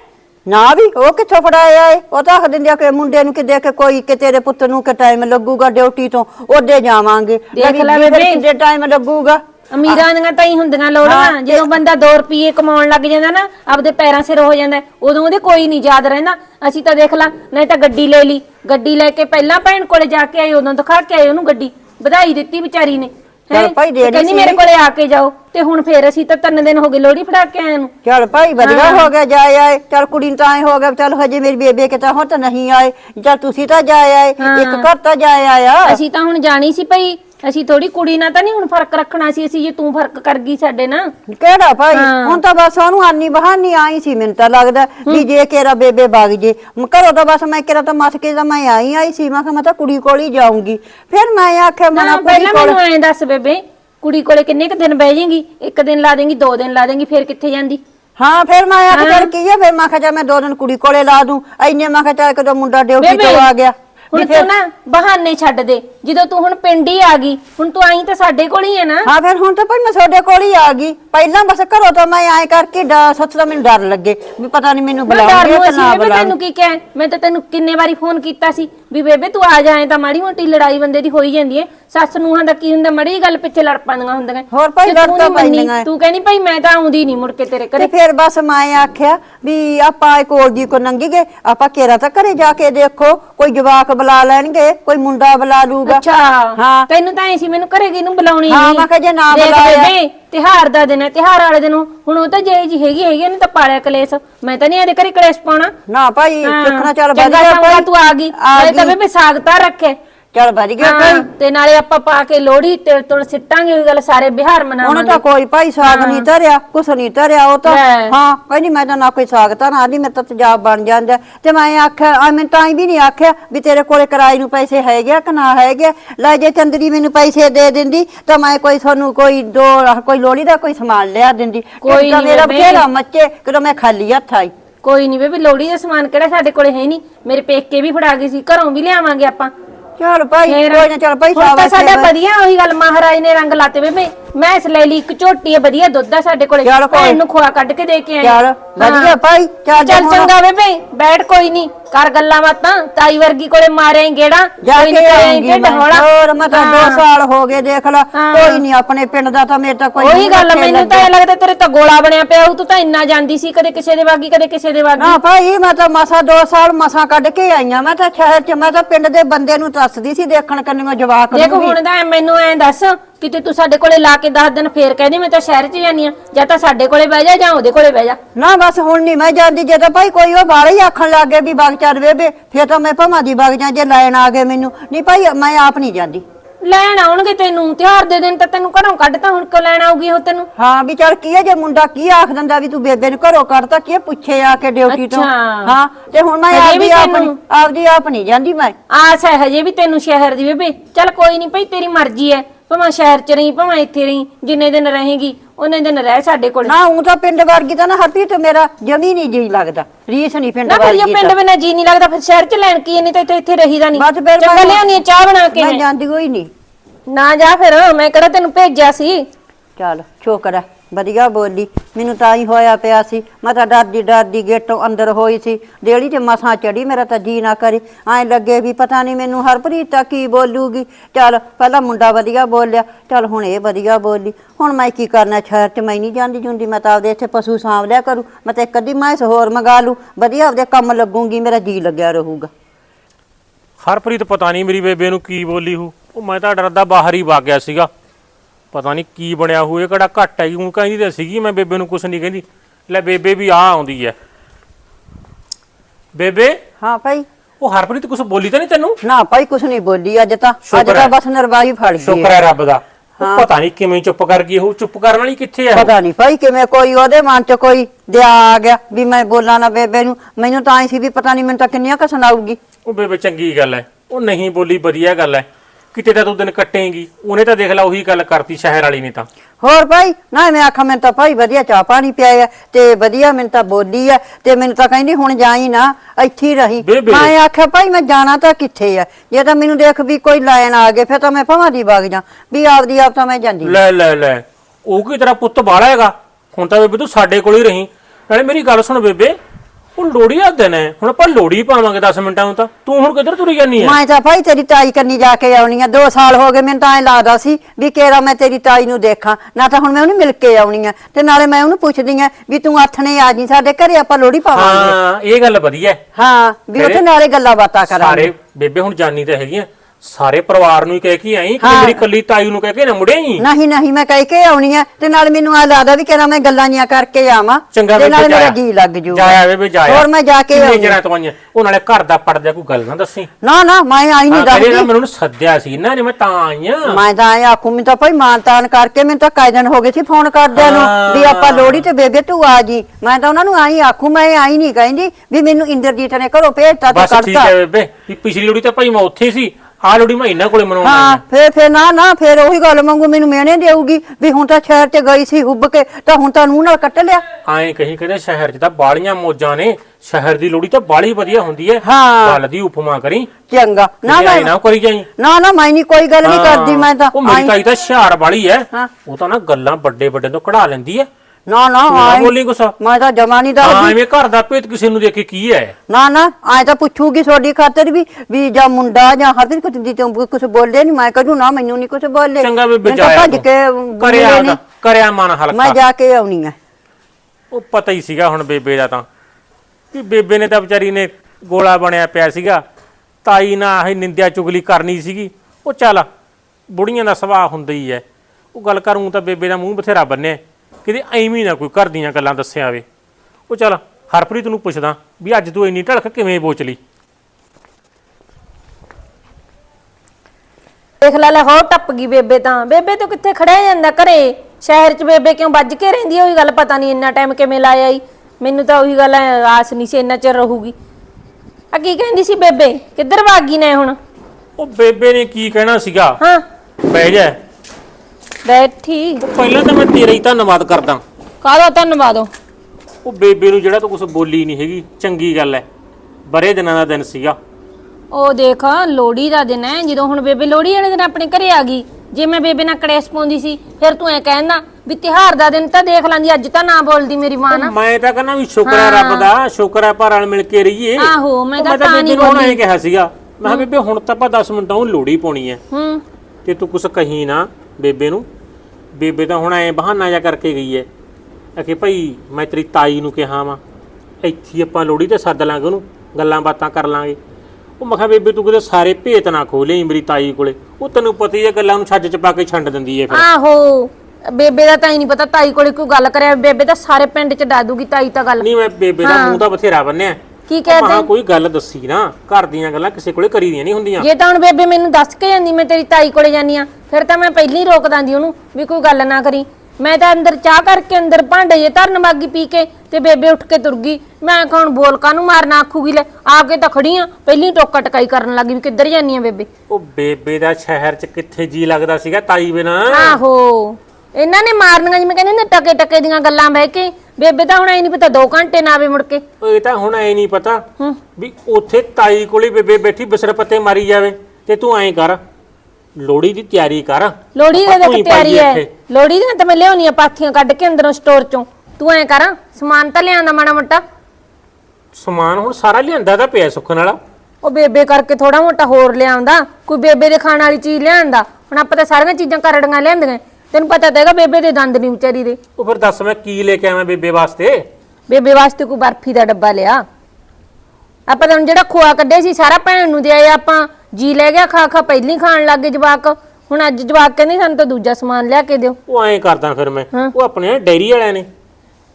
ਨਾ ਵੀ। ਉਹ ਕਿੱਥੋਂ ਫੜਾਇਆ ਏ? ਉਹ ਤਾਂ ਆਖ ਦਿੰਦੀ ਆ ਕਿ ਮੁੰਡੇ ਨੂੰ ਕਿ ਦੇ ਕੇ ਕੋਈ ਕਿ ਤੇਰੇ ਪੁੱਤ ਨੂੰ ਕਿ ਟਾਈਮ ਲੱਗੂਗਾ ਡਿਊਟੀ ਤੋਂ ਉਹਦੇ ਜਾਵਾਂਗੇ। ਦੇਖ ਲੈ ਬੇਬੇ। ਕਿੰਨੇ ਟਾਈਮ ਲੱਗੂਗਾ? ਅਮੀਰਾਂ ਦੀਆਂ ਤਾਂ ਹੀ ਹੁੰਦੀਆਂ ਲੋੜਾਂ। ਜਦੋਂ ਬੰਦਾ 2 ਰੁਪਏ ਕਮਾਉਣ ਲੱਗ ਜਾਂਦਾ ਨਾ ਆਪਦੇ ਪੈਰਾਂ ਸਿਰ ਹੋ ਜਾਂਦਾ ਉਦੋਂ ਉਹਦੇ ਕੋਈ ਨਹੀਂ ਯਾਦ ਰਹਿੰਦਾ। ਅਸੀਂ ਤਾਂ ਦੇਖ ਲਾ ਨਹੀਂ ਤਾਂ ਗੱਡੀ ਲੈ ਲਈ। ਗੱਡੀ ਲੈ ਕੇ ਪਹਿਲਾਂ ਭੈਣ ਕੋਲੇ ਜਾ ਕੇ ਆਏ ਉਦੋਂ ਦਿਖਾ ਕੇ ਆਏ ਉਹਨੂੰ ਗੱਡੀ। ਵਧਾਈ ਦਿੱਤੀ ਵਿਚਾਰੀ ਨੇ। ਚੱਲ? ਭਾਈ ਦੇਣੀ ਕਹਿੰਦੀ। ਮੇਰੇ ਕੋਲੇ ਆ ਕੇ ਜਾਓ। ਤੇ ਹੁਣ ਫੇਰ ਅਸੀਂ ਤਾਂ ਤਿੰਨ ਦਿਨ ਹੋ ਗਏ ਲੋੜੀ ਫੜਾ ਕੇ ਆਏ ਨੂੰ। ਚਲ ਭਾਈ ਵਧੀਆ ਹੋ। ਗਿਆ ਜਾਏ ਆਏ। ਚਲ ਕੁੜੀ ਨੂੰ ਤਾਂ ਐ ਹੋ ਗਿਆ ਚਲ ਹਜੇ ਮੇਰੀ ਬੇਬੇ ਕੇ ਤਾਂ ਹੁਣ ਤਾਂ ਨਹੀਂ ਆਏ। ਚਲ ਤੁਸੀਂ ਤਾਂ ਜਾਏ ਆਏ ਇੱਕ ਘਰ ਤਾਂ ਜਾਏ ਆਇਆ ਅਸੀਂ ਤਾਂ ਹੁਣ ਜਾਣੀ ਸੀ ਭਈ। ਅਸੀਂ ਥੋੜੀ ਕੁੜੀ ਨਾਲ ਤਾਂ ਨਹੀਂ ਹੁਣ ਫ਼ਰਕ ਰੱਖਣਾ ਸੀ ਅਸੀਂ ਜੇ ਤੂੰ ਫ਼ਰਕ ਕਰ ਗਈ ਸਾਡੇ ਨਾਲ। ਕਿਹੜਾ ਭਾਈ? ਹੁਣ ਤਾਂ ਬਸ ਉਹਨੂੰ ਆਨੀ ਬਹਾਨੀ ਆਈ ਸੀ ਮੈਨੂੰ ਤਾਂ ਲੱਗਦਾ ਵੀ ਜੇ ਕੇਰਾ ਬੇਬੇ ਵਗ ਜੇ। ਮ- ਘਰੋਂ ਤਾਂ ਬਸ ਮੈਂ ਕਿਰਾ ਤਾਂ ਮੱਥ ਕੇ ਤਾਂ ਮੈਂ ਆਈ ਆਈ ਸੀ ਮੈਂ ਕਿਹਾ ਮੈਂ ਤਾਂ ਕੁੜੀ ਕੋਲ ਹੀ ਜਾਊਂਗੀ। ਫਿਰ ਮੈਂ ਆਖਿਆ ਮੈਂ ਨਾ ਕੁੜੀ ਪਹਿਲਾਂ ਕੋਲ ਮੈਨੂੰ ਐਂ ਦੱਸ ਬੇਬੇ ਕੁੜੀ ਕੋਲੇ ਕਿੰਨੇ ਕੁ ਦਿਨ ਬਹਿ ਜਾਏਗੀ? ਇੱਕ ਦਿਨ ਲਾ ਦੇਂਗੀ ਦੋ ਦਿਨ ਲਾ ਦੇਂਗੀ ਫਿਰ ਕਿੱਥੇ ਜਾਂਦੀ? ਹਾਂ ਫਿਰ ਮੈਂ ਆਖਿਆ ਚੱਲ ਕੀ ਹੈ ਫਿਰ ਮੈਂ ਚੱਲ ਮੈਂ ਦੋ ਦਿਨ ਕੁੜੀ ਕੋਲੇ ਲਾ ਦੂੰ। ਐਨੇ ਮੈਂ ਕਿਹਾ ਚੱਲ ਕਦੋਂ ਮੁੰਡਾ ਡਿਊਟੀ ਤੋਂ ਆ ਗਿਆ। ਹੁਣ ਤੂੰ ਨਾ ਬਹਾਨੇ ਛੱਡ ਦੇ। ਜਦੋਂ ਤੂੰ ਹੁਣ ਪਿੰਡ ਹੀ ਆ ਗਈ ਹੁਣ ਤੂੰ ਆਈ ਤਾਂ ਸਾਡੇ ਕੋਲ ਹੀ ਹੈ ਨਾ। ਹਾਂ ਫਿਰ ਹੁਣ ਤਾਂ ਭਾਈ ਮੈਂ ਤੁਹਾਡੇ ਕੋਲ ਹੀ ਆ ਗਈ। ਪਹਿਲਾਂ ਬਸ ਘਰੋਂ ਤਾਂ ਮੈਂ ਐਂ ਕਰਕੇ ਡਾ- ਸੱਚ ਤਾਂ ਮੈਨੂੰ ਡਰ ਲੱਗੇ ਵੀ ਪਤਾ ਨਹੀਂ ਮੈਨੂੰ ਮੈਂ ਡਰ ਨੂੰ ਤਾਂ ਅਸੀਂ ਨਾ ਬੁਲਾਉਣ ਤੈਨੂੰ ਕੀ ਕਹਿ ਮੈਂ ਤਾਂ ਤੈਨੂੰ ਕਿੰਨੇ ਵਾਰੀ ਫੋਨ ਕੀਤਾ ਸੀ ਵੀ ਬੇਬੇ ਤੂੰ ਆ ਜਾਏ ਤਾਂ ਮਾੜੀ ਮੋਟੀ ਲੜਾਈ ਬੰਦੇ ਦੀ ਹੋਈ ਜਾਂਦੀ ਏ ਸੱਸ ਨੂੰਹਾਂ ਦਾ ਕੀ ਹੁੰਦਾ ਮਾੜੀ ਗੱਲ ਪਿੱਛੇ ਲੜ ਪੈਂਦੀਆਂ ਹੁੰਦੀਆਂ ਹੋਰ ਭਾਈ ਤੇ ਤੂੰ ਲੜ ਤਾਂ ਨੀ ਮੰਨੀ, ਪੈਂਦੀਆਂ। ਤੂੰ ਕਹਿੰਦੀ ਭਾਈ ਮੈਂ ਤਾਂ ਆਉਂਦੀ ਨਹੀਂ ਮੁੜ ਕੇ ਤੇਰੇ ਤੇ ਘਰੇ ਫਿਰ ਬਸ ਮੈਂ ਆਖਿਆ ਵੀ ਆਪਾਂ ਇਹ ਕੋਲ ਜੀ ਕੋ ਨੰਗੀ ਗਏ ਆਪਾਂ ਕੇਰਾ ਤਾਂ ਘਰੇ ਜਾ ਕੇ ਦੇਖੋ ਕੋਈ ਜਵਾਕ ਬੁਲਾ ਲੈਣਗੇ ਕੋਈ ਮੁੰਡਾ ਬੁਲਾ ਲੂਗਾ ਅੱਛਾ ਹਾਂ। ਤੈਨੂੰ ਤਾਂ ਐ ਸੀ ਮੈਨੂੰ ਘਰੇ ਕਿਹਨੂੰ ਬੁਲਾਉਣੀ ਹਾਂ। ਮੈਂ ਕਿਹਾ ਜੇ ਨਾ ਬੁਲਾਇਆ। ਬੇਬੇ, ਤਿਉਹਾਰ ਦਾ ਦਿਨ ਹੈ ਤਿਉਹਾਰ ਵਾਲੇ ਦਿਨ ਹੁਣ ਉਹ ਤਾਂ ਜੇ ਜੀ ਹੈਗੀ ਹੈਗੀ ਉਹਨੇ ਤਾਂ ਪਾਲਿਆ ਕਲੇਸ਼। ਮੈਂ ਤਾਂ ਨਹੀਂ ਇਹਦੇ ਘਰੇ ਕਲੇਸ਼ ਪਾਉਣਾ। ਨਾ ਭਾਈ ਹਾਂ। ਚੱਲ ਚੰਗਾ ਵਧੀਆ ਸੰਗਾ ਭਾਈ। ਤੂੰ ਆ ਗਈ। ਆ ਤਾਂ ਗਈ। ਬੇਬੇ ਸਾਗਤਾ ਰੱਖੇ। ਚੱਲ ਵਧੀਆ ਹਾਂ, ਭਾਈ ਤੇ ਨਾਲੇ ਆਪਾਂ ਪਾ ਕੇ ਲੋਹੜੀ ਤੇ ਤੁਲ ਸਿੱਟਾਂਗੇ ਉਹ ਗੱਲ ਸਾਰੇ ਬਿਹਾਰ ਉਹਨੇ ਮਨਾਵਾਂਗੇ ਤਾਂ ਕੋਈ ਭਾਈ ਸਾਗ ਨਹੀਂ ਧਰਿਆ ਕੁਛ ਨਹੀਂ ਧਰਿਆ ਉਹ ਤਾਂ ਲੈ। ਹਾਂ ਕਹਿੰਦੀ ਮੈਂ ਤਾਂ ਨਾ ਕੋਈ ਸਾਗ ਤਾਂ ਨਾ ਮੈਂ ਤਾਂ ਤੇਜ਼ਾਬ ਬਣ ਜਾਂਦਾ। ਤੇ ਮੈਂ ਆਖਿਆ ਆ ਮੈਂ ਤਾਂ ਹੀ ਵੀ ਨਹੀਂ ਆਖਿਆ ਵੀ ਤੇਰੇ ਕੋਲੇ ਕਿਰਾਏ ਨੂੰ ਪੈਸੇ ਹੈਗੇ ਆ ਕਿ ਨਾ ਹੈਗੇ ਆ। ਲੈ ਜੇ ਚੰਦਰੀ ਮੈਨੂੰ ਪੈਸੇ ਦੇ ਦਿੰਦੀ ਤਾਂ ਮੈਂ ਕੋਈ ਤੁਹਾਨੂੰ ਕੋਈ ਦੋ ਕੋਈ ਲੋੜੀ ਦਾ ਕੋਈ ਸਮਾਨ ਲਿਆ ਦਿੰਦੀ। ਕੋਈ ਤਾਂ ਮੇਰਾ ਬੇਬੇ। ਬਥੇਰਾ ਮੱਚੇ ਕਿਦੋਂ ਮੈਂ ਖਾਲੀ ਹੱਥ ਆਈ। ਕੋਈ ਨਹੀਂ ਬੇਬੇ ਲੋਹੜੀ ਦਾ ਸਮਾਨ ਕਿਹੜਾ ਸਾਡੇ ਕੋਲੇ ਹੈ ਨਹੀਂ ਮੇਰੇ ਪੇਕੇ ਵੀ ਫੜਾ ਗਏ ਸੀ ਘਰੋਂ ਵੀ ਲਿਆਵਾਂਗੇ ਆਪਾਂ। ਚਲ ਭਾਈ ਕੋਈ ਨਾ ਚਲ ਭਾਈ ਹੁਣ ਤਾਂ ਸ਼ਾਬਾਸ਼ ਸਾਡਾ। ਵਧੀਆ ਉਹੀ ਗੱਲ ਮਹਾਰਾਜ ਨੇ ਰੰਗ ਲਾਤੇ ਬੇਬੇ ਮੈਂ ਇਸ ਲੈ ਲਈ ਇੱਕ ਝੋਟੀ ਹੈ ਵਧੀਆ ਦੁੱਧ ਆ ਸਾਡੇ ਕੋਲੇ ਚੱਲ ਕੋਈ- ਭੈਣ ਨੂੰ ਖੋਆ ਕੱਢ ਕੇ ਦੇ ਕੇ ਆਈ ਚੱਲ ਵਧੀਆ ਹਾਂ। ਭਾਈ ਚੱਲ ਚੱਲ ਹੁਣ- ਚੰਗਾ ਬੇਬੇ ਬੈਠ ਕੋਈ ਨਹੀਂ ਕਰ ਗੱਲਾਂ ਬਾਤਾਂ ਤਾਈ ਵਰਗੀ ਕੋਲੇ ਮਾਰੇ ਗੇੜਾ ਜਾ ਕੋਈ ਨੀ ਕੇ ਕਰਿਆ ਈ ਆਉਂਗੀ ਢਿੱਡ ਮੈਂ ਹੌਲਾ। ਹੋਰ ਮੈਂ ਤਾਂ 2 ਹਾਂ। ਸਾਲ ਹੋ ਗਏ ਦੇਖ ਲਾ ਹਾਂ। ਕੋਈ ਨਹੀਂ ਆਪਣੇ ਪਿੰਡ ਦਾ ਤਾਂ ਮੇਰੇ ਤਾਂ ਕੋਈ ਉਹੀ ਨਹੀਂ ਗੱਲ ਮੈਨੂੰ ਤਾਂ। ਇਹ ਲੱਗਦਾ ਤੇਰੇ ਤਾਂ ਗੋਲਾ ਬਣਿਆ ਪਿਆ ਉਹ ਤੂੰ ਤਾਂ ਇੰਨਾ ਜਾਂਦੀ ਸੀ ਕਦੇ ਕਿਸੇ ਦੇ ਵਾਗੀ ਕਦੇ ਕਿਸੇ ਦੇ ਵਾਗੀ ਨਾ ਭਾਈ ਮੈਂ ਤਾਂ ਮਸਾ 2 ਸਾਲ ਮਸਾ ਕੱਢ ਕੇ ਆਈਆਂ ਮੈਂ ਤਾਂ ਸ਼ਹਿਰ ਚ ਮੈਂ ਤਾਂ ਪਿੰਡ ਦੇ ਬੰਦੇ ਨੂੰ ਦੱਸਦੀ ਸੀ ਦੇਖਣ ਕੰਨੀਆਂ ਜਵਾਕ ਦੇਖ ਨੂੰ ਵੀ ਹੁਣ ਤਾਂ ਐਂ ਮੈਨੂੰ ਐਂ ਦੱਸ ਕਿਤੇ ਤੂੰ ਸਾਡੇ ਕੋਲੇ ਲਾ ਕੇ 10 ਦਿਨ ਫੇਰ ਕਹਿੰਦੀ ਮੈਂ ਤਾਂ ਸ਼ਹਿਰ 'ਚ ਜਾਨੀ ਆ ਜਾਂ ਤਾਂ ਸਾਡੇ ਕੋਲੇ ਬਹਿ ਜਾ ਜਾਂ ਉਹਦੇ ਕੋਲੇ ਬਹਿ ਜਾ। ਨਾ ਬਸ ਹੁਣ ਨਹੀਂ ਮੈਂ ਜਾਂਦੀ ਜੇ ਤਾਂ ਭਾਈ ਕੋਈ ਉਹ ਬਾਹਰ ਹੀ ਆਖਣ ਲੱਗ ਗਿਆ ਵੀ ਬਾਗ ਚੱਲ ਬੇਬੇ ਫੇਰ ਤਾਂ ਮੈਂ ਭਮਾ ਦੀ ਬਾਗ ਜਾਂ ਜੇ ਲੈਣ ਆ ਗਏ ਮੈਨੂੰ। ਨਹੀਂ ਭਾਈ ਮੈਂ ਆਪ ਨਹੀਂ ਜਾਂਦੀ। ਲੈਣ ਆਉਣਗੇ ਤੈਨੂੰ ਤਿਉਹਾਰ ਦੇ ਦਿਨ ਤਾਂ ਤੈਨੂੰ ਘਰੋਂ ਕੱਢਤਾ ਹੁਣ ਕਿਉਂ ਲੈਣ ਆਉਗੀ ਉਹ ਤੈਨੂੰ? ਹਾਂ ਵੀ ਚੱਲ ਕੀ ਹੈ ਜੇ ਮੁੰਡਾ ਕੀ ਆਖ ਦਿੰਦਾ ਵੀ ਤੂੰ ਬੇਬੇ ਨੂੰ ਘਰੋਂ ਕੱਢਤਾ ਕੀ ਪੁੱਛੇ ਆ ਕੇ ਡਿਊਟੀ ਤੋਂ। ਅੱਛਾ। ਹਾਂ ਤੇ ਹੁਣ ਮੈਂ ਹਜੇ ਵੀ ਆਪਦੀ ਆਪਣੀ ਤੈਨੂੰ- ਆਪਦੀ ਆਪ ਨਹੀਂ ਜਾਂਦੀ ਮੈਂ। ਆਸ ਹੈ ਹਜੇ ਵੀ ਤੈਨੂੰ ਸ਼ਹਿਰ ਦੀ ਬੇਬੇ। ਚੱਲ ਕੋਈ ਨਹੀਂ ਭਈ ਤੇਰੀ ਮਰਜ਼ੀ ਹੈ। ਭਾਵੇਂ ਸ਼ਹਿਰ 'ਚ ਰਹੀ ਭਾਵੇਂ ਇੱਥੇ ਰਹੀ ਜਿੰਨੇ ਦਿਨ ਰਹੇਗੀ ਉਹਨੇ ਦਿਨ ਰਹਿ ਸਾਡੇ ਕੋਲ। ਨਾ ਉਹ ਤਾਂ ਪਿੰਡ ਵਰਗੀ ਤਾਂ ਨਾ ਹਰਪ੍ਰੀਤ ਮੇਰਾ ਜਮੀ ਨਹੀਂ ਜੀ ਲੱਗਦਾ। ਰੀਸ ਨਹੀਂ ਪਿੰਡ ਨਾ ਫਿਰ ਜੇ ਵਰਗੀ ਪਿੰਡ ਤਾਂ। ਬਿਨਾ ਜੀ ਨਹੀਂ ਲੱਗਦਾ ਫਿਰ ਸ਼ਹਿਰ 'ਚ ਲੈਣ ਕੀ ਨਹੀਂ ਤਾਂ ਇੱਥੇ ਇੱਥੇ ਰਹੀਦਾ ਨਹੀਂ। ਬਸ ਫਿਰ ਚੰਗਾ ਮੈਂ- ਲਿਆਉਣੀ ਆ ਚਾਹ ਬਣਾ ਕੇ ਮੈਂ ਮੈਂ। ਜਾਂਦੀ ਹੋਈ ਨਹੀਂ। ਨਾ ਜਾ ਫਿਰ ਮੈਂ ਕਿਹੜਾ ਤੈਨੂੰ ਭੇਜਿਆ ਸੀ? ਚੱਲ ਸ਼ੁਕਰ ਹੈ ਵਧੀਆ ਬੋਲੀ। ਮੈਨੂੰ ਤਾਂ ਹੀ ਹੋਇਆ ਪਿਆ ਸੀ। ਮੈਂ ਤਾਂ ਡਰਦੀ ਡਰਦੀ ਗੇਟੋਂ ਅੰਦਰ ਹੋਈ ਸੀ। ਡੇਲੀ ਤੇ ਮਸਾਂ ਚੜੀ ਮੇਰਾ ਤਾਂ ਜੀ ਨਾ ਕਰੇ। ਐਂ ਲੱਗੇ ਵੀ ਪਤਾ ਨਹੀਂ ਮੈਨੂੰ ਹਰਪ੍ਰੀਤ ਤਾਂ ਕੀ ਬੋਲੂਗੀ। ਚੱਲ ਪਹਿਲਾਂ ਮੁੰਡਾ ਵਧੀਆ ਬੋਲਿਆ। ਚੱਲ ਹੁਣ ਇਹ ਵਧੀਆ ਬੋਲੀ। ਹੁਣ ਮੈਂ ਕੀ ਕਰਨਾ? ਸ਼ਹਿਰ 'ਚ ਮੈਂ ਨਹੀਂ ਜਾਂਦੀ ਜੁੰਦੀ। ਮੈਂ ਤਾਂ ਆਪਦੇ ਇੱਥੇ ਪਸ਼ੂ ਸਾਂਭ ਲਿਆ ਕਰੂ। ਮੈਂ ਤਾਂ ਇੱਕ ਅੱਧੀ ਮੈਂਸ ਹੋਰ ਮੰਗਾ ਲੂ। ਵਧੀਆ ਆਪਦੇ ਕੰਮ ਲੱਗੂਗੀ, ਮੇਰਾ ਜੀ ਲੱਗਿਆ ਰਹੂਗਾ। ਹਰਪ੍ਰੀਤ ਪਤਾ ਨਹੀਂ ਮੇਰੀ ਬੇਬੇ ਨੂੰ ਕੀ ਬੋਲੀ ਹੂ। ਉਹ ਮੈਂ ਤਾਂ ਡਰਦਾ ਬਾਹਰ ਹੀ ਵਗ ਗਿਆ ਸੀਗਾ। ਪਤਾ ਨਹੀਂ ਕੀ ਬਣਿਆ ਹੋਊ ਇਹ ਕਿਹੜਾ ਘੱਟ ਹੈਗੀ ਉਹ ਕਹਿੰਦੀ ਤਾਂ ਸੀਗੀ ਮੈਂ ਬੇਬੇ ਨੂੰ ਕੁਝ ਨਹੀਂ ਕਹਿੰਦੀ। ਲੈ ਬੇਬੇ ਵੀ ਆ ਆਉਂਦੀ ਹੈ। ਬੇਬੇ? ਹਾਂ ਭਾਈ। ਉਹ ਹਰਪ੍ਰੀਤ ਕੁਝ ਬੋਲੀ ਤਾਂ ਨਹੀਂ ਤੈਨੂੰ? ਨਾ ਭਾਈ ਕੁਛ ਨਹੀਂ ਬੋਲੀ ਅੱਜ ਤਾਂ ਅੱਜ ਸ਼ੁਕਰ ਤਾਂ ਹੈ। ਬਸ ਨਰਵਾਈ ਫੜ ਗਈ ਸ਼ੁਕਰ ਹੈ ਰੱਬ ਦਾ। ਉਹ ਪਤਾ ਨਹੀਂ ਕਿਵੇਂ ਚੁੱਪ ਕਰ ਗਈ ਉਹ ਚੁੱਪ ਕਰਨ ਵਾਲੀ ਕਿੱਥੇ ਹੈ ਪਤਾ ਨਹੀਂ ਭਾਈ ਕਿਵੇਂ ਕੋਈ ਉਹਦੇ ਮਨ 'ਚ ਕੋਈ ਦਿਆ ਆ ਗਿਆ ਵੀ ਮੈਂ ਬੋਲਾਂ ਨਾ ਬੇਬੇ ਨੂੰ। ਮੈਨੂੰ ਤਾਂ ਐ ਸੀ ਵੀ ਪਤਾ ਨਹੀਂ ਮੈਨੂੰ ਤਾਂ ਕਿੰਨੀਆਂ ਕੁ ਸੁਣਾਊਗੀ। ਉਹ ਬੇਬੇ ਚੰਗੀ ਗੱਲ ਹੈ। ਉਹ ਨਹੀਂ ਬੋਲੀ ਵਧੀਆ ਗੱਲ ਹੈ। ਕਿਤੇ ਤਾਂ ਤੂੰ ਦਿਨ ਕੱਟੇਂਗੀ। ਉਹਨੇ ਤਾਂ ਦੇਖ ਲਾ ਉਹੀ ਗੱਲ ਕਰਤੀ ਸ਼ਹਿਰ ਵਾਲੀ ਨੇ ਤਾਂ। ਹੋਰ ਭਾਈ ਨਾ ਮੈਂ ਆਖਾਂ ਮੈਨੂੰ ਤਾਂ ਭਾਈ ਵਧੀਆ ਚਾਹ ਪਾਣੀ ਪਿਆਇਆ ਤੇ ਵਧੀਆ ਮੈਨੂੰ ਤਾਂ ਬੋਲੀ ਆ ਤੇ ਮੈਨੂੰ ਤਾਂ ਕਹਿੰਦੀ ਹੁਣ ਜਾਈ ਨਾ ਇੱਥੇ ਹੀ ਰਹੀ। ਬੇਬੇ। ਮੈਂ ਆਖਿਆ ਭਾਈ ਮੈਂ ਜਾਣਾ ਤਾਂ ਕਿੱਥੇ ਆ? ਜੇ ਤਾਂ ਮੈਨੂੰ ਦੇਖ ਵੀ ਕੋਈ ਲੈਣ ਆ ਗਏ ਫਿਰ ਤਾਂ ਮੈਂ ਭਵਾਂ ਦੀ ਵਗ ਜਾ। ਵੀ ਆਪਦੀ ਆਪ ਤਾਂ ਮੈਂ ਜਾਂਦੀ। ਲੈ ਲੈ ਲੈ। ਉਹ ਕੀ ਤੇਰਾ ਪੁੱਤ ਬਾਲਾ ਹੈਗਾ? ਹੁਣ ਤਾਂ ਬੇਬੇ ਤੂੰ ਸਾਡੇ ਕੋਲ ਹੀ ਰਹੀਂ। ਨਾਲੇ ਮੇਰੀ ਗੱਲ ਸੁਣ ਬੇਬੇ ਉਹ ਲੋੜੀ ਦਾ ਦਿਨ ਹੈ ਹੁਣ ਆਪਾਂ ਲੋੜੀ ਪਾਵਾਂਗੇ 10 ਮਿੰਟਾਂ ਨੂੰ ਤਾਂ। ਤੂੰ ਹੁਣ ਕਿੱਧਰ ਤੁਰੀ ਜਾਨੀ ਹੈ? ਮੈਂ ਤਾਂ ਭਾਈ ਤੇਰੀ ਤਾਈ ਕੰਨੀ ਜਾ ਕੇ ਆਉਣੀ ਆ 2 ਸਾਲ ਹੋ ਗਏ ਮੈਨੂੰ ਤਾਂ ਐ ਲੱਗਦਾ ਸੀ ਵੀ ਕਿਹੜਾ ਮੈਂ ਤੇਰੀ ਤਾਈ ਨੂੰ ਦੇਖਾਂ ਨਾ ਤਾਂ ਹੁਣ ਮੈਂ ਉਹਨੂੰ ਮਿਲ ਕੇ ਆਉਣੀ ਆ ਤੇ ਨਾਲੇ ਮੈਂ ਉਹਨੂੰ ਪੁੱਛਦੀ ਆ ਵੀ ਤੂੰ ਆਥਣੇ ਆ ਜੀ ਸਾਡੇ ਘਰੇ ਆਪਾਂ ਲੋੜੀ ਪਾਵਾਂਗੇ। ਹਾਂ ਇਹ ਗੱਲ ਵਧੀਆ ਹੈ। ਹਾਂ ਵੀ ਉੱਥੇ ਨਾਲੇ ਗੱਲਾਂ ਬਾਤਾਂ ਕਰਾਂਗੇ। ਸਾਰੇ ਬੇਬੇ ਹੁਣ ਜਾਨੀ ਤਾਂ ਹੈਗੀਆਂ ਸਾਰੇ ਪਰਿਵਾਰ ਨੂੰ ਹੀ ਕਹਿ ਕੇ ਆਈ ਕਿ ਹਾਂ। ਮੇਰੀ ਕੱਲੀ ਤਾਈ ਨੂੰ ਕਹਿ ਕੇ ਨਾ ਮੁੜਿਆ ਹੀ ਨਹੀਂ ਨਹੀਂ ਮੈਂ ਕਹਿ ਕੇ ਆਉਣੀ ਆ ਤੇ ਨਾਲ ਮੈਨੂੰ ਆ ਲੱਗਦਾ ਵੀ ਕਿਹੜਾ ਮੈਂ ਗੱਲਾਂ ਜੀਆਂ ਕਰਕੇ ਆਵਾਂ ਚੰਗਾ ਤੇ ਨਾਲ ਮੇਰਾ। ਜੀ ਲੱਗ ਜੂਗਾ। ਜਾਇਆ ਬੇਬੇ ਜਾਇਆ। ਹੋਰ ਮੈਂ ਜਾ ਕੇ ਆਉਂਗੀ। ਚਿਰਾਂ ਤੋਂ ਆਈਆਂ ਉਹ ਨਾਲੇ ਘਰ ਦਾ ਪੜਦਾ ਕੋਈ ਗੱਲ ਨਾ ਦੱਸੀ। ਨਾ ਨਾ ਮੈਂ ਆਈ ਨਹੀਂ ਹਾਂ ਕਹਿੰਦੇ ਨਾ ਦੱਸਦੀ ਮੈਨੂੰ ਸੱਦਿਆ ਸੀ ਨਾ ਜੇ ਮੈਂ ਤਾਂ ਆਈਆਂ ਮੈਂ ਤਾਂ ਆਇਆ ਆਖੂ ਮੈਨੂੰ ਤਾਂ ਭਾਈ ਮਾਨਤਾਨ ਕਰਕੇ ਮੈਨੂੰ ਤਾਂ ਕਾਇ ਦਿਨ ਹੋ ਗਏ ਸੀ ਫੋਨ ਕਰਦਿਆਂ ਨੂੰ ਵੀ ਆਪਾਂ ਲੋੜੀ ਤੇ ਬੇਬੇ ਤੂੰ ਆ ਜੀ। ਮੈਂ ਤਾਂ ਉਹਨਾਂ ਨੂੰ ਆਈ ਆਖੂ ਮੈਂ ਆਈ ਨਹੀਂ ਕਹਿੰਦੀ ਵੀ ਮੈਨੂੰ ਇੰਦਰਜੀਤ ਨੇ ਘਰੋਂ ਭੇਜਤਾ ਤੇ ਬਸ ਠੀਕ ਹੈ ਬੇਬੇ ਵੀ ਪਿਛਲੀ ਲੋੜੀ ਤਾਂ ਭਾਈ ਮੈਂ ਉੱਥੇ ਸੀ। ਆ ਲੋੜੀ ਮੈਂ ਇਹਨਾਂ ਕੋਲੇ ਮਨਾਉਣਾ ਹਾਂ ਫੇਰ ਫੇਰ ਨਾ ਨਾ ਫੇਰ ਉਹੀ ਗੱਲ ਮੰਗੂ ਮੈਨੂੰ ਮਿਹਣੇ ਦੇਊਗੀ ਵੀ ਹੁਣ ਤਾਂ ਸ਼ਹਿਰ ਤੇ ਗਈ ਸੀ ਹੁੱਬ ਕੇ ਤਾਂ ਹੁਣ ਤਾਂ ਮੂੰਹ ਨਾਲ ਕੱਟ ਲਿਆ। ਐਂ ਕਹੀਂ ਕਹਿੰਦੇ ਸ਼ਹਿਰ 'ਚ ਤਾਂ ਬਾਲੀਆਂ ਮੋਜਾਂ ਨੇ ਸ਼ਹਿਰ ਦੀ ਲੋੜੀ ਤਾਂ ਬਾਲੀ ਵਧੀਆ ਹੁੰਦੀ ਹੈ ਹਾਂ। ਗੱਲ ਦੀ ਉਪਮਾ ਕਰੀ। ਚੰਗਾ। ਨਾ ਨਾ ਮੈਂ ਨਾ ਕਰੀ ਜਾਈ। ਨਾ ਨਾ ਮੈਂ ਨਹੀਂ ਕੋਈ ਗੱਲ ਨਹੀਂ ਕਰਦੀ ਮੈਂ ਤਾਂ ਉਹ ਮੇਰੀ ਤਾਈ ਤਾਂ ਹੁਸ਼ਿਆਰ ਵਾਲੀ ਹੈ ਹਾਂ। ਉਹ ਤਾਂ ਨਾ ਗੱਲਾਂ ਵੱਡੇ ਵੱਡੇ ਤੋਂ ਕਢਾ ਲੈਂਦੀ ਹੈ ਨਾ ਨਾ ਤੂੰ ਨਾ ਬੋਲੀ ਕੁਛ। ਮੈਂ ਤਾਂ ਜਮਾ ਨਹੀਂ ਹਾਂ ਦੱਸਦੀ ਐਵੇਂ ਘਰ ਦਾ ਭੇਤ ਕਿਸੇ ਨੂੰ ਦੇਖ ਕੇ ਕੀ ਹੈ? ਨਾ ਨਾ ਆਏ ਤਾਂ ਪੁੱਛੂਗੀ ਤੁਹਾਡੀ ਖਾਤਰ ਵੀ ਵੀ ਜਾਂ ਮੁੰਡਾ ਜਾਂ ਹਰਪ੍ਰੀਤ ਕੁਝ ਦੀ ਤੂੰ ਕੁਝ ਬੋਲੇ ਨਹੀਂ ਮੈਂ ਕਹੂੰ ਨਾ ਮੈਨੂੰ ਨਹੀਂ ਕੁਝ ਬੋਲੇ ਚੰਗਾ ਵੀ ਮੈਨੂੰ ਤਾਂ ਭੱਜ ਕੇ ਕਰਿਆ ਮਿਲੇ ਉਹਦਾ, ਨੀ। ਕਰਿਆ ਮਨ ਮੈਂ ਹਲਕਾ ਜਾ ਕੇ ਆਉਣੀ ਆ। ਉਹ ਪਤਾ ਹੀ ਸੀਗਾ ਹੁਣ ਬੇਬੇ ਦਾ ਤਾਂ। ਕਿ ਬੇਬੇ ਨੇ ਤਾਂ ਵਿਚਾਰੀ ਨੇ ਗੋਲਾ ਬਣਿਆ ਪਿਆ ਸੀਗਾ। ਤਾਈ ਨਾਲ ਇਹ ਨਿੰਦਿਆ ਚੁਗਲੀ ਕਰਨੀ ਸੀਗੀ। ਉਹ ਚੱਲ ਬੁੜੀਆਂ ਦਾ ਸੁਭਾਅ ਹੁੰਦਾ ਹੀ ਹੈ। ਉਹ ਗੱਲ ਕਰੂੰ ਤਾਂ ਬੇਬੇ ਦਾ ਮੂੰਹ ਬਥੇਰਾ ਬੰਨਿਆ। ਕਿਤੇ ਐਵੇਂ ਨਾ ਕੋਈ ਘਰ ਦੀਆਂ ਗੱਲਾਂ ਦੱਸਿਆ ਆਵੇ। ਉਹ ਚੱਲ ਹਰਪ੍ਰੀਤ ਨੂੰ ਪੁੱਛਦਾ ਵੀ ਅੱਜ ਤੂੰ ਇੰਨੀ ਢਲਕ ਕਿਵੇਂ ਬੋਚਲੀ ਦੇਖ ਲੈ ਲੈ ਹੋ ਟੱਪ ਗਈ ਬੇਬੇ ਤਾਂ। ਬੇਬੇ ਤੋਂ ਕਿੱਥੇ ਖੜਿਆ ਜਾਂਦਾ ਘਰੇ? ਸ਼ਹਿਰ 'ਚ ਬੇਬੇ ਕਿਉਂ ਵੱਜ ਕੇ ਰਹਿੰਦੀ ਹੈ ਉਹੀ ਗੱਲ ਪਤਾ ਨਹੀਂ ਇੰਨਾ ਟਾਈਮ ਕਿਵੇਂ ਲਾਇਆ ਈ। ਮੈਨੂੰ ਤਾਂ ਉਹੀ ਗੱਲ ਐ, ਆਸ ਨਹੀਂ ਸੀ ਇੰਨਾ ਚਿਰ ਰਹੂਗੀ। ਆ ਕੀ ਕਹਿੰਦੀ ਸੀ ਬੇਬੇ? ਕਿੱਧਰ ਭਾਗੀ ਨੇ ਹੁਣ? ਉਹ ਬੇਬੇ ਨੇ ਕੀ ਕਹਿਣਾ ਸੀਗਾ? ਹਾਂ। ਬਹਿ ਜਾ। ਬੈਠੀ। ਉਹ ਪਹਿਲਾਂ ਤਾਂ ਮੈਂ ਤੇਰਾ ਹੀ ਧੰਨਵਾਦ ਕਰਦਾ। ਕਾਹਦਾ ਧੰਨਵਾਦ। ਉਹ ਬੇਬੇ ਨੂੰ ਜਿਹੜਾ ਤੂੰ ਕੁਝ ਬੋਲੀ ਨਹੀਂ ਹੈਗੀ ਚੰਗੀ ਗੱਲ ਹੈ ਬਰੇ ਦਿਨਾਂ ਦਾ ਦਿਨ ਸੀਗਾ। ਉਹ ਦੇਖ ਲੋੜੀ ਦਾ ਦਿਨ ਹੈ ਜਦੋਂ ਹੁਣ ਬੇਬੇ ਲੋੜੀ ਵਾਲੇ ਦਿਨ ਆਪਣੇ ਘਰੇ ਆ ਗਈ ਜੇ ਮੈਂ ਬੇਬੇ ਨਾਲ ਕੜੇਸ ਪਾਉਂਦੀ ਸੀ ਫਿਰ ਤੂੰ ਐ ਕਹਿੰਦਾ ਵੀ ਤਿਹਾਰ ਦਾ ਦਿਨ ਤਾਂ ਦੇਖ ਲਾਂਦੀ ਅੱਜ ਤਾਂ ਨਾ ਬੋਲਦੀ ਮੇਰੀ ਮਾਂ ਨਾ ਮੈਂ ਤਾਂ ਕਹਿੰਦਾ ਵੀ ਸ਼ੁਕਰ ਹੈ ਰੱਬ ਦਾ ਸ਼ੁਕਰ ਹੈ ਪਰ ਰਲ ਮਿਲ ਕੇ ਰਹੀਏ। ਆਹੋ, ਮੈਂ ਉਹ ਤਾਂ ਤਾਂ ਨਹੀਂ ਨੂੰ ਹੁਣ ਬੋਲੀ। ਐਂ ਕਿਹਾ ਸੀਗਾ ਮੈਂ ਕਿਹਾ ਬੇਬੇ ਹੁਣ ਤਾਂ ਆਪਾਂ 10 ਮਿੰਟਾਂ ਨੂੰ ਲੋੜੀ ਪਾਉਣੀ ਹੈ ਹੂੰ। ਤੇ ਤੂੰ ਕੁਛ ਕਹੀ ਨਾ ਬੇਬੇ ਨੂੰ। ਬੇਬੇ ਤਾਂ ਹੁਣ ਐ ਬਹਾਨਾ ਜਾ ਕਰਕੇ ਗਈ ਹੈ ਅਕੇ ਭਾਈ ਮੈਂ ਤੇਰੀ ਤਾਈ ਨੂੰ ਕਿਹਾ ਵਾਂ ਇੱਥੇ ਆਪਾਂ ਲੋੜੀ ਤੇ ਸੱਦ ਲਾਂਗੇ ਉਹਨੂੰ ਗੱਲਾਂ ਬਾਤਾਂ ਕਰ ਲਾਂਗੇ। ਉਹ ਮੈਂ ਕਿਹਾ ਬੇਬੇ ਤੂੰ ਕਿਤੇ ਸਾਰੇ ਭੇਤ ਨਾ ਖੋਲੇ ਮੇਰੀ ਤਾਈ ਕੋਲੇ। ਉਹ ਤੈਨੂੰ ਪਤਾ ਹੀ ਹੈ ਗੱਲਾਂ ਨੂੰ ਛੱਜ ਚ ਪਾ ਕੇ ਛੰਡ ਦਿੰਦੀ ਹੈ ਫਿਰ। ਆਹੋ ਬੇਬੇ ਦਾ ਤਾਂ ਹੀ ਨਹੀਂ ਪਤਾ ਤਾਈ ਕੋਲੇ ਕੋਈ ਗੱਲ ਕਰਿਆ ਬੇਬੇ ਤਾਂ ਸਾਰੇ ਪਿੰਡ 'ਚ ਡਾ ਦੂਗੀ ਤਾਈ ਤਾਂ ਗੱਲ। ਨਹੀਂ ਮੈਂ ਬੇਬੇ ਦਾ ਮੂੰਹ ਤਾਂ ਬਥੇਰਾ ਬੰਨਿਆ। ਕੀ ਉਹ ਕਹਿ ਮਹਾਂ ਕੋਈ ਗੱਲ ਦੱਸੀ ਨਾ ਘਰ ਦੀਆਂ ਗੱਲਾਂ ਕਿਸੇ ਕੋਲੇ ਕਰੀ ਦੀਆਂ ਨਹੀਂ ਹੁੰਦੀਆਂ। ਜੇ ਤਾਂ ਹੁਣ ਬੇਬੇ ਮੈਨੂੰ ਦੱਸ ਕੇ ਜਾਂਦੀ ਮੈਂ ਤੇਰੀ ਤਾਈ ਕੋਲੇ ਜਾਨੀ ਆ ਫਿਰ ਤਾਂ ਮੈਂ ਪਹਿਲਾਂ ਹੀ ਰੋਕ ਦਾਂਦੀ ਉਹਨੂੰ ਵੀ ਕੋਈ ਗੱਲ ਨਾ ਕਰੀ। ਮੈਂ ਤਾਂ ਅੰਦਰ ਚਾਹ ਕਰਕੇ ਅੰਦਰ ਭਾਂਡੇ ਜੇ ਧਰਨ ਮਾਗੀ ਪੀ ਕੇ ਤੇ ਬੇਬੇ ਉੱਠ ਕੇ ਤੁਰ ਗਈ। ਮੈਂ ਕੌਣ ਬੋਲ ਕਾਨੂੰ ਮਾਰਨਾ ਆਖੂਗੀ ਲੈ ਆ ਕੇ ਤਾਂ ਖੜੀ ਆ ਪਹਿਲੀ ਟੋਕਾ ਟਕਾਈ ਕਰਨ ਲੱਗੀ ਵੀ ਕਿੱਧਰ ਜਾਨੀ ਆ ਬੇਬੇ। ਉਹ ਬੇਬੇ ਦਾ ਸ਼ਹਿਰ ਚ ਕਿੱਥੇ ਜੀ ਲੱਗਦਾ ਸੀਗਾ ਤਾਈ ਬਿਨਾ? ਆਹੋ। ਇਹਨਾਂ ਨੇ ਮਾਰਨੀਆਂ ਜਿਵੇਂ ਕਹਿੰਦੇ ਨੇ ਟਕੇ ਟਕੇ ਦੀਆਂ ਗੱਲਾਂ ਬਹਿ ਕੇ। ਬੇਬੇ ਤਾਂ ਹੁਣ ਐ ਨਹੀਂ ਪਤਾ 2 ਘੰਟੇ ਨਾ ਆਵੇ ਮੁੜ ਕੇ। ਇਹ ਤਾਂ ਹੁਣ ਐ ਨਹੀਂ ਪਤਾ ਵੀ ਉੱਥੇ ਤਾਈ ਕੋਲੇ ਬੇਬੇ ਬੈਠੀ ਬਿਸਰ ਪੱਤੇ ਮਾਰੀ ਜਾਵੇ ਤੇ ਤੂੰ ਐਂ ਕਰ ਲੋੜੀ ਦੀ ਤਿਆਰੀ ਕਰ। ਲੋੜੀ ਦੇ ਦੇਖ ਤਿਆਰੀ ਹੈ। ਲੋੜੀ ਦੀਆਂ ਤਾਂ ਮੈਂ ਲਿਆਉਣੀ ਆ ਪਾਥੀਆਂ ਕੱਢ ਕੇ ਅੰਦਰੋਂ ਸਟੋਰ ਚੋਂ। ਤੂੰ ਐ ਕਰ ਸਮਾਨ ਤਾਂ ਲਿਆਂਦਾ ਮਾੜਾ ਮੋਟਾ। ਸਮਾਨ ਹੁਣ ਸਾਰਾ ਲਿਆਂਦਾ ਤਾਂ ਪਿਆ ਸੁੱਖਣ ਵਾਲਾ। ਉਹ ਬੇਬੇ ਕਰਕੇ ਥੋੜਾ ਮੋਟਾ ਹੋਰ ਲਿਆਉਂਦਾ ਕੋਈ ਬੇਬੇ ਦੇ ਖਾਣ ਵਾਲੀ ਚੀਜ਼ ਲਿਆਂਦਾ ਹੁਣ ਆਪਾਂ ਤਾਂ ਸਾਰੀਆਂ ਚੀਜ਼ਾਂ ਕਰੜੀਆਂ ਲਿਆਂਦੀਆਂ। ਤੈਨੂੰ ਪਤਾ ਤਾਂ ਹੈਗਾ ਬੇਬੇ ਦੇ ਦੰਦ ਨਹੀਂ ਵਿਚਾਰੀ ਦੇ। ਉਹ ਫਿਰ ਦੱਸ ਮੈਂ ਕੀ ਲੈ ਕੇ ਆਵਾਂ ਬੇਬੇ ਵਾਸਤੇ? ਬੇਬੇ ਵਾਸਤੇ ਕੋਈ ਬਰਫੀ ਦਾ ਡੱਬਾ ਲਿਆ। ਆਪਾਂ ਤਾਂ ਹੁਣ ਜਿਹੜਾ ਖੋਆ ਕੱਢਿਆ ਸੀ ਸਾਰਾ ਭੈਣ ਨੂੰ ਦੇ ਆਏ ਆਪਾਂ। ਜੀ ਲੈ ਗਿਆ ਖਾ ਖਾ ਪਹਿਲੀ ਖਾਣ ਲੱਗ ਗਏ ਜਵਾਕ। ਹੁਣ ਅੱਜ ਜਵਾਕ ਕਹਿੰਦੇ ਸਾਨੂੰ ਤਾਂ ਦੂਜਾ ਸਮਾਨ ਲਿਆ ਕੇ ਦਿਓ। ਉਹ ਐਂ ਕਰਦਾ ਫਿਰ ਮੈਂ। ਹਾਂ। ਉਹ ਆਪਣੇ ਡੈਰੀ ਵਾਲਿਆਂ ਨੇ।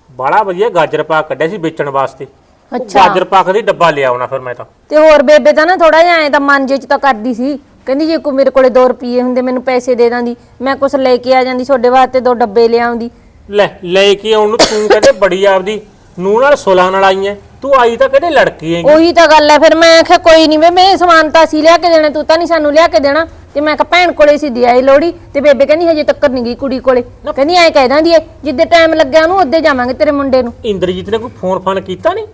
ਬੜਾ ਵਧੀਆ ਗਾਜਰ ਪਾਕ ਕੱਢਿਆ ਸੀ ਵੇਚਣ ਵਾਸਤੇ। ਉਹ ਅੱਛਾ। ਗਾਜਰ ਪਾਕ ਦੀ ਡੱਬਾ ਲਿਆਉਣਾ ਫਿਰ ਮੈਂ ਤਾਂ। ਤੇ ਹੋਰ ਬੇਬੇ ਤਾਂ ਨਾ ਥੋੜਾ ਜਿਹਾ ਐ ਤਾਂ ਮਨ ਜੇ ਚ ਤਾਂ ਕਰਦੀ ਸੀ। ਕਹਿੰਦੀ ਜੇ ਕੋ ਮੇਰੇ ਕੋਲੇ 2 ਰੁਪਏ ਹੁੰਦੇ ਮੈਨੂੰ ਪੈਸੇ ਦੇ ਦਾਂਦੀ। ਮੈਂ ਕੁਛ ਲੈ ਕੇ ਆ ਜਾਂਦੀ ਤੁਹਾਡੇ ਵਾਸਤੇ ਦੋ ਡੱਬੇ ਲਿਆਉਂਦੀ ਲੈ ਲੈ ਕੇ ਆਉਣ ਨੂੰ ਤੂੰ ਕਹਿੰਦੇ ਬੜੀ ਆਪਦੀ ਨੂੰ ਨਾਲ ਸੁਲਾ ਨਾਲ ਆਈ ਐ। ਤੂੰ ਆਈ ਤਾਂ ਕਹਿੰਦੇ ਲੜਕੀ ਐ ਉਹੀ ਤਾਂ ਗੱਲ ਐ ਫਿਰ ਮੈਂ ਆਖਿਆ ਕੋਈ ਨਹੀਂ ਵੇ ਮੈਂ ਸਮਾਨ ਤਾਂ ਅਸੀਂ ਲਿਆ ਕੇ ਦੇਣਾ ਤੂੰ ਤਾਂ ਨਹੀਂ ਸਾਨੂੰ ਲਿਆ ਕੇ ਦੇਣਾ। ਤੇ ਮੈਂ ਕਿਹਾ ਭੈਣ ਕੋਲੇ ਸੀ ਦੇ ਆਈ ਲੋੜੀ ਤੇ ਬੇਬੇ ਕਹਿੰਦੀ ਹਜੇ ਤੱਕ ਨਹੀਂ ਗਈ ਕੁੜੀ ਕੋਲੇ। ਕਹਿੰਦੀ ਐਂ ਕਹਿ ਦਾਂਦੀ ਐ ਜਿੱਦੇ ਟਾਈਮ ਲੱਗਿਆ ਉਹਨੂੰ ਉੱਦੇ ਜਾਵਾਂਗੇ ਤੇਰੇ ਮੁੰਡੇ ਨੂੰ। ਇੰਦਰਜੀਤ ਨੇ ਕੋਈ ਫੋਨ ਫਾਨ ਕੀਤਾ ਨਹੀਂ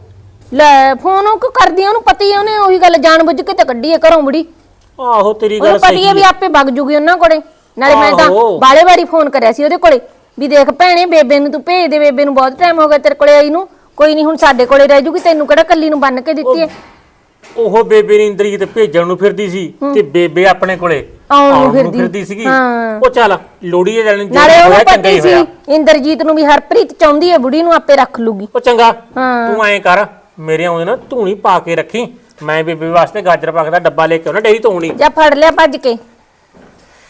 ਲੈ ਫੋਨ ਉਹ ਕਿਉਂ ਕਰਦੀ ਆ ਉਹਨੂੰ ਪਤਾ ਹੀ ਆ ਉਹਨੇ ਉਹੀ ਗੱਲ ਜਾਣ ਬੁੱਝ ਕੇ ਤਾਂ ਕੱਢੀ ਐ ਘਰੋਂ ਬੁੜੀ। ਆਹੋ ਤੇਰੀ ਉਹਨੂੰ ਗੱਲ ਪਤਾ ਸਹੀ ਹੀ ਆ ਵੀ ਆਪੇ ਵਗ ਜੂਗੀ ਉਹਨਾਂ ਕੋਲੇ ਨਾਲੇ ਮੈਂ ਤਾਂ ਆਹੋ। ਬਾਲੇ ਵਾਰੀ ਫੋਨ ਕਰਿਆ ਸੀ ਉਹਦੇ ਕੋਲੇ ਵੀ ਦੇਖ ਭੈਣੇ ਬੇਬੇ ਨੂੰ ਤੂੰ ਭੇਜ ਦੇ ਬੇਬੇ ਨੂੰ ਬਹੁਤ ਟਾਈਮ ਹੋ ਗਿਆ ਤੇਰੇ ਕੋਲੇ ਆਈ ਨੂੰ ਕੋਈ ਨਹੀਂ ਹੁਣ ਸਾਡੇ ਕੋਲੇ ਰਹਿ ਜੂਗੀ ਤੈਨੂੰ ਕਿਹੜਾ ਕੱਲੀ ਨੂੰ ਬੰਨ ਕੇ ਦਿੱਤੀ ਐ ਉਹ ਬੇਬੇ ਨੇ ਇੰਦਰਜੀਤ ਭੇਜਣ ਨੂੰ ਫਿਰਦੀ ਸੀ ਤੇ ਬੇਬੇ ਆਪਣੇ ਕੋਲੇ ਆਉਣ ਨੂੰ ਫਿਰਦੀ। ਸੀਗੀ ਹਾਂ। ਉਹ ਚੱਲ ਲੋੜੀ ਦੇ ਦਿਨ ਜੋ ਨਾਲੇ ਉਹਨੂੰ ਪਤਾ ਹੀ ਹੀ ਸੀ ਇੰਦਰਜੀਤ ਨੂੰ ਵੀ ਹਰਪ੍ਰੀਤ ਚਾਹੁੰਦੀ ਐ ਬੁੜੀ ਨੂੰ ਆਪੇ ਰੱਖ ਲੂਗੀ ਉਹ ਚੰਗਾ ਹਾਂ। ਤੂੰ ਐਂ ਕਰ ਮੇਰੇ ਆਉਂਦੇ ਨਾ ਧੂਣੀ ਪਾ ਕੇ ਰੱਖੀ ਮੈਂ ਬੀਬੀ ਵਾਸਤੇ ਗਾਜਰ ਪਾਕ ਦਾ ਡੱਬਾ ਲੈ ਕੇ ਆਉਣਾ, ਡੇਰੀ ਤੋਂ ਹੁਣੀ ਜਾਂ ਫੜ ਲਿਆ ਭੱਜ ਕੇ।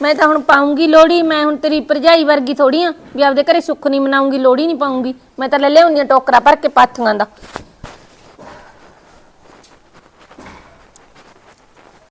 ਮੈਂ ਤਾਂ ਹੁਣ ਪਾਉਂਗੀ ਲੋੜੀ ਮੈਂ ਹੁਣ ਤੇਰੀ ਭਰਜਾਈ ਵਰਗੀ ਥੋੜੀ ਆ, ਵੀ ਆਪਦੇ ਘਰੇ ਸੁੱਖ ਨਹੀਂ ਮਨਾਉਂਗੀ ਲੋੜੀ ਨਹੀਂ ਪਾਉਂਗੀ। ਮੈਂ ਤਾਂ ਲੈ ਲਿਆਉਂਦੀ ਆ ਟੋਕਰਾ ਭਰ ਕੇ ਪਾਥੀਆਂ ਦਾ।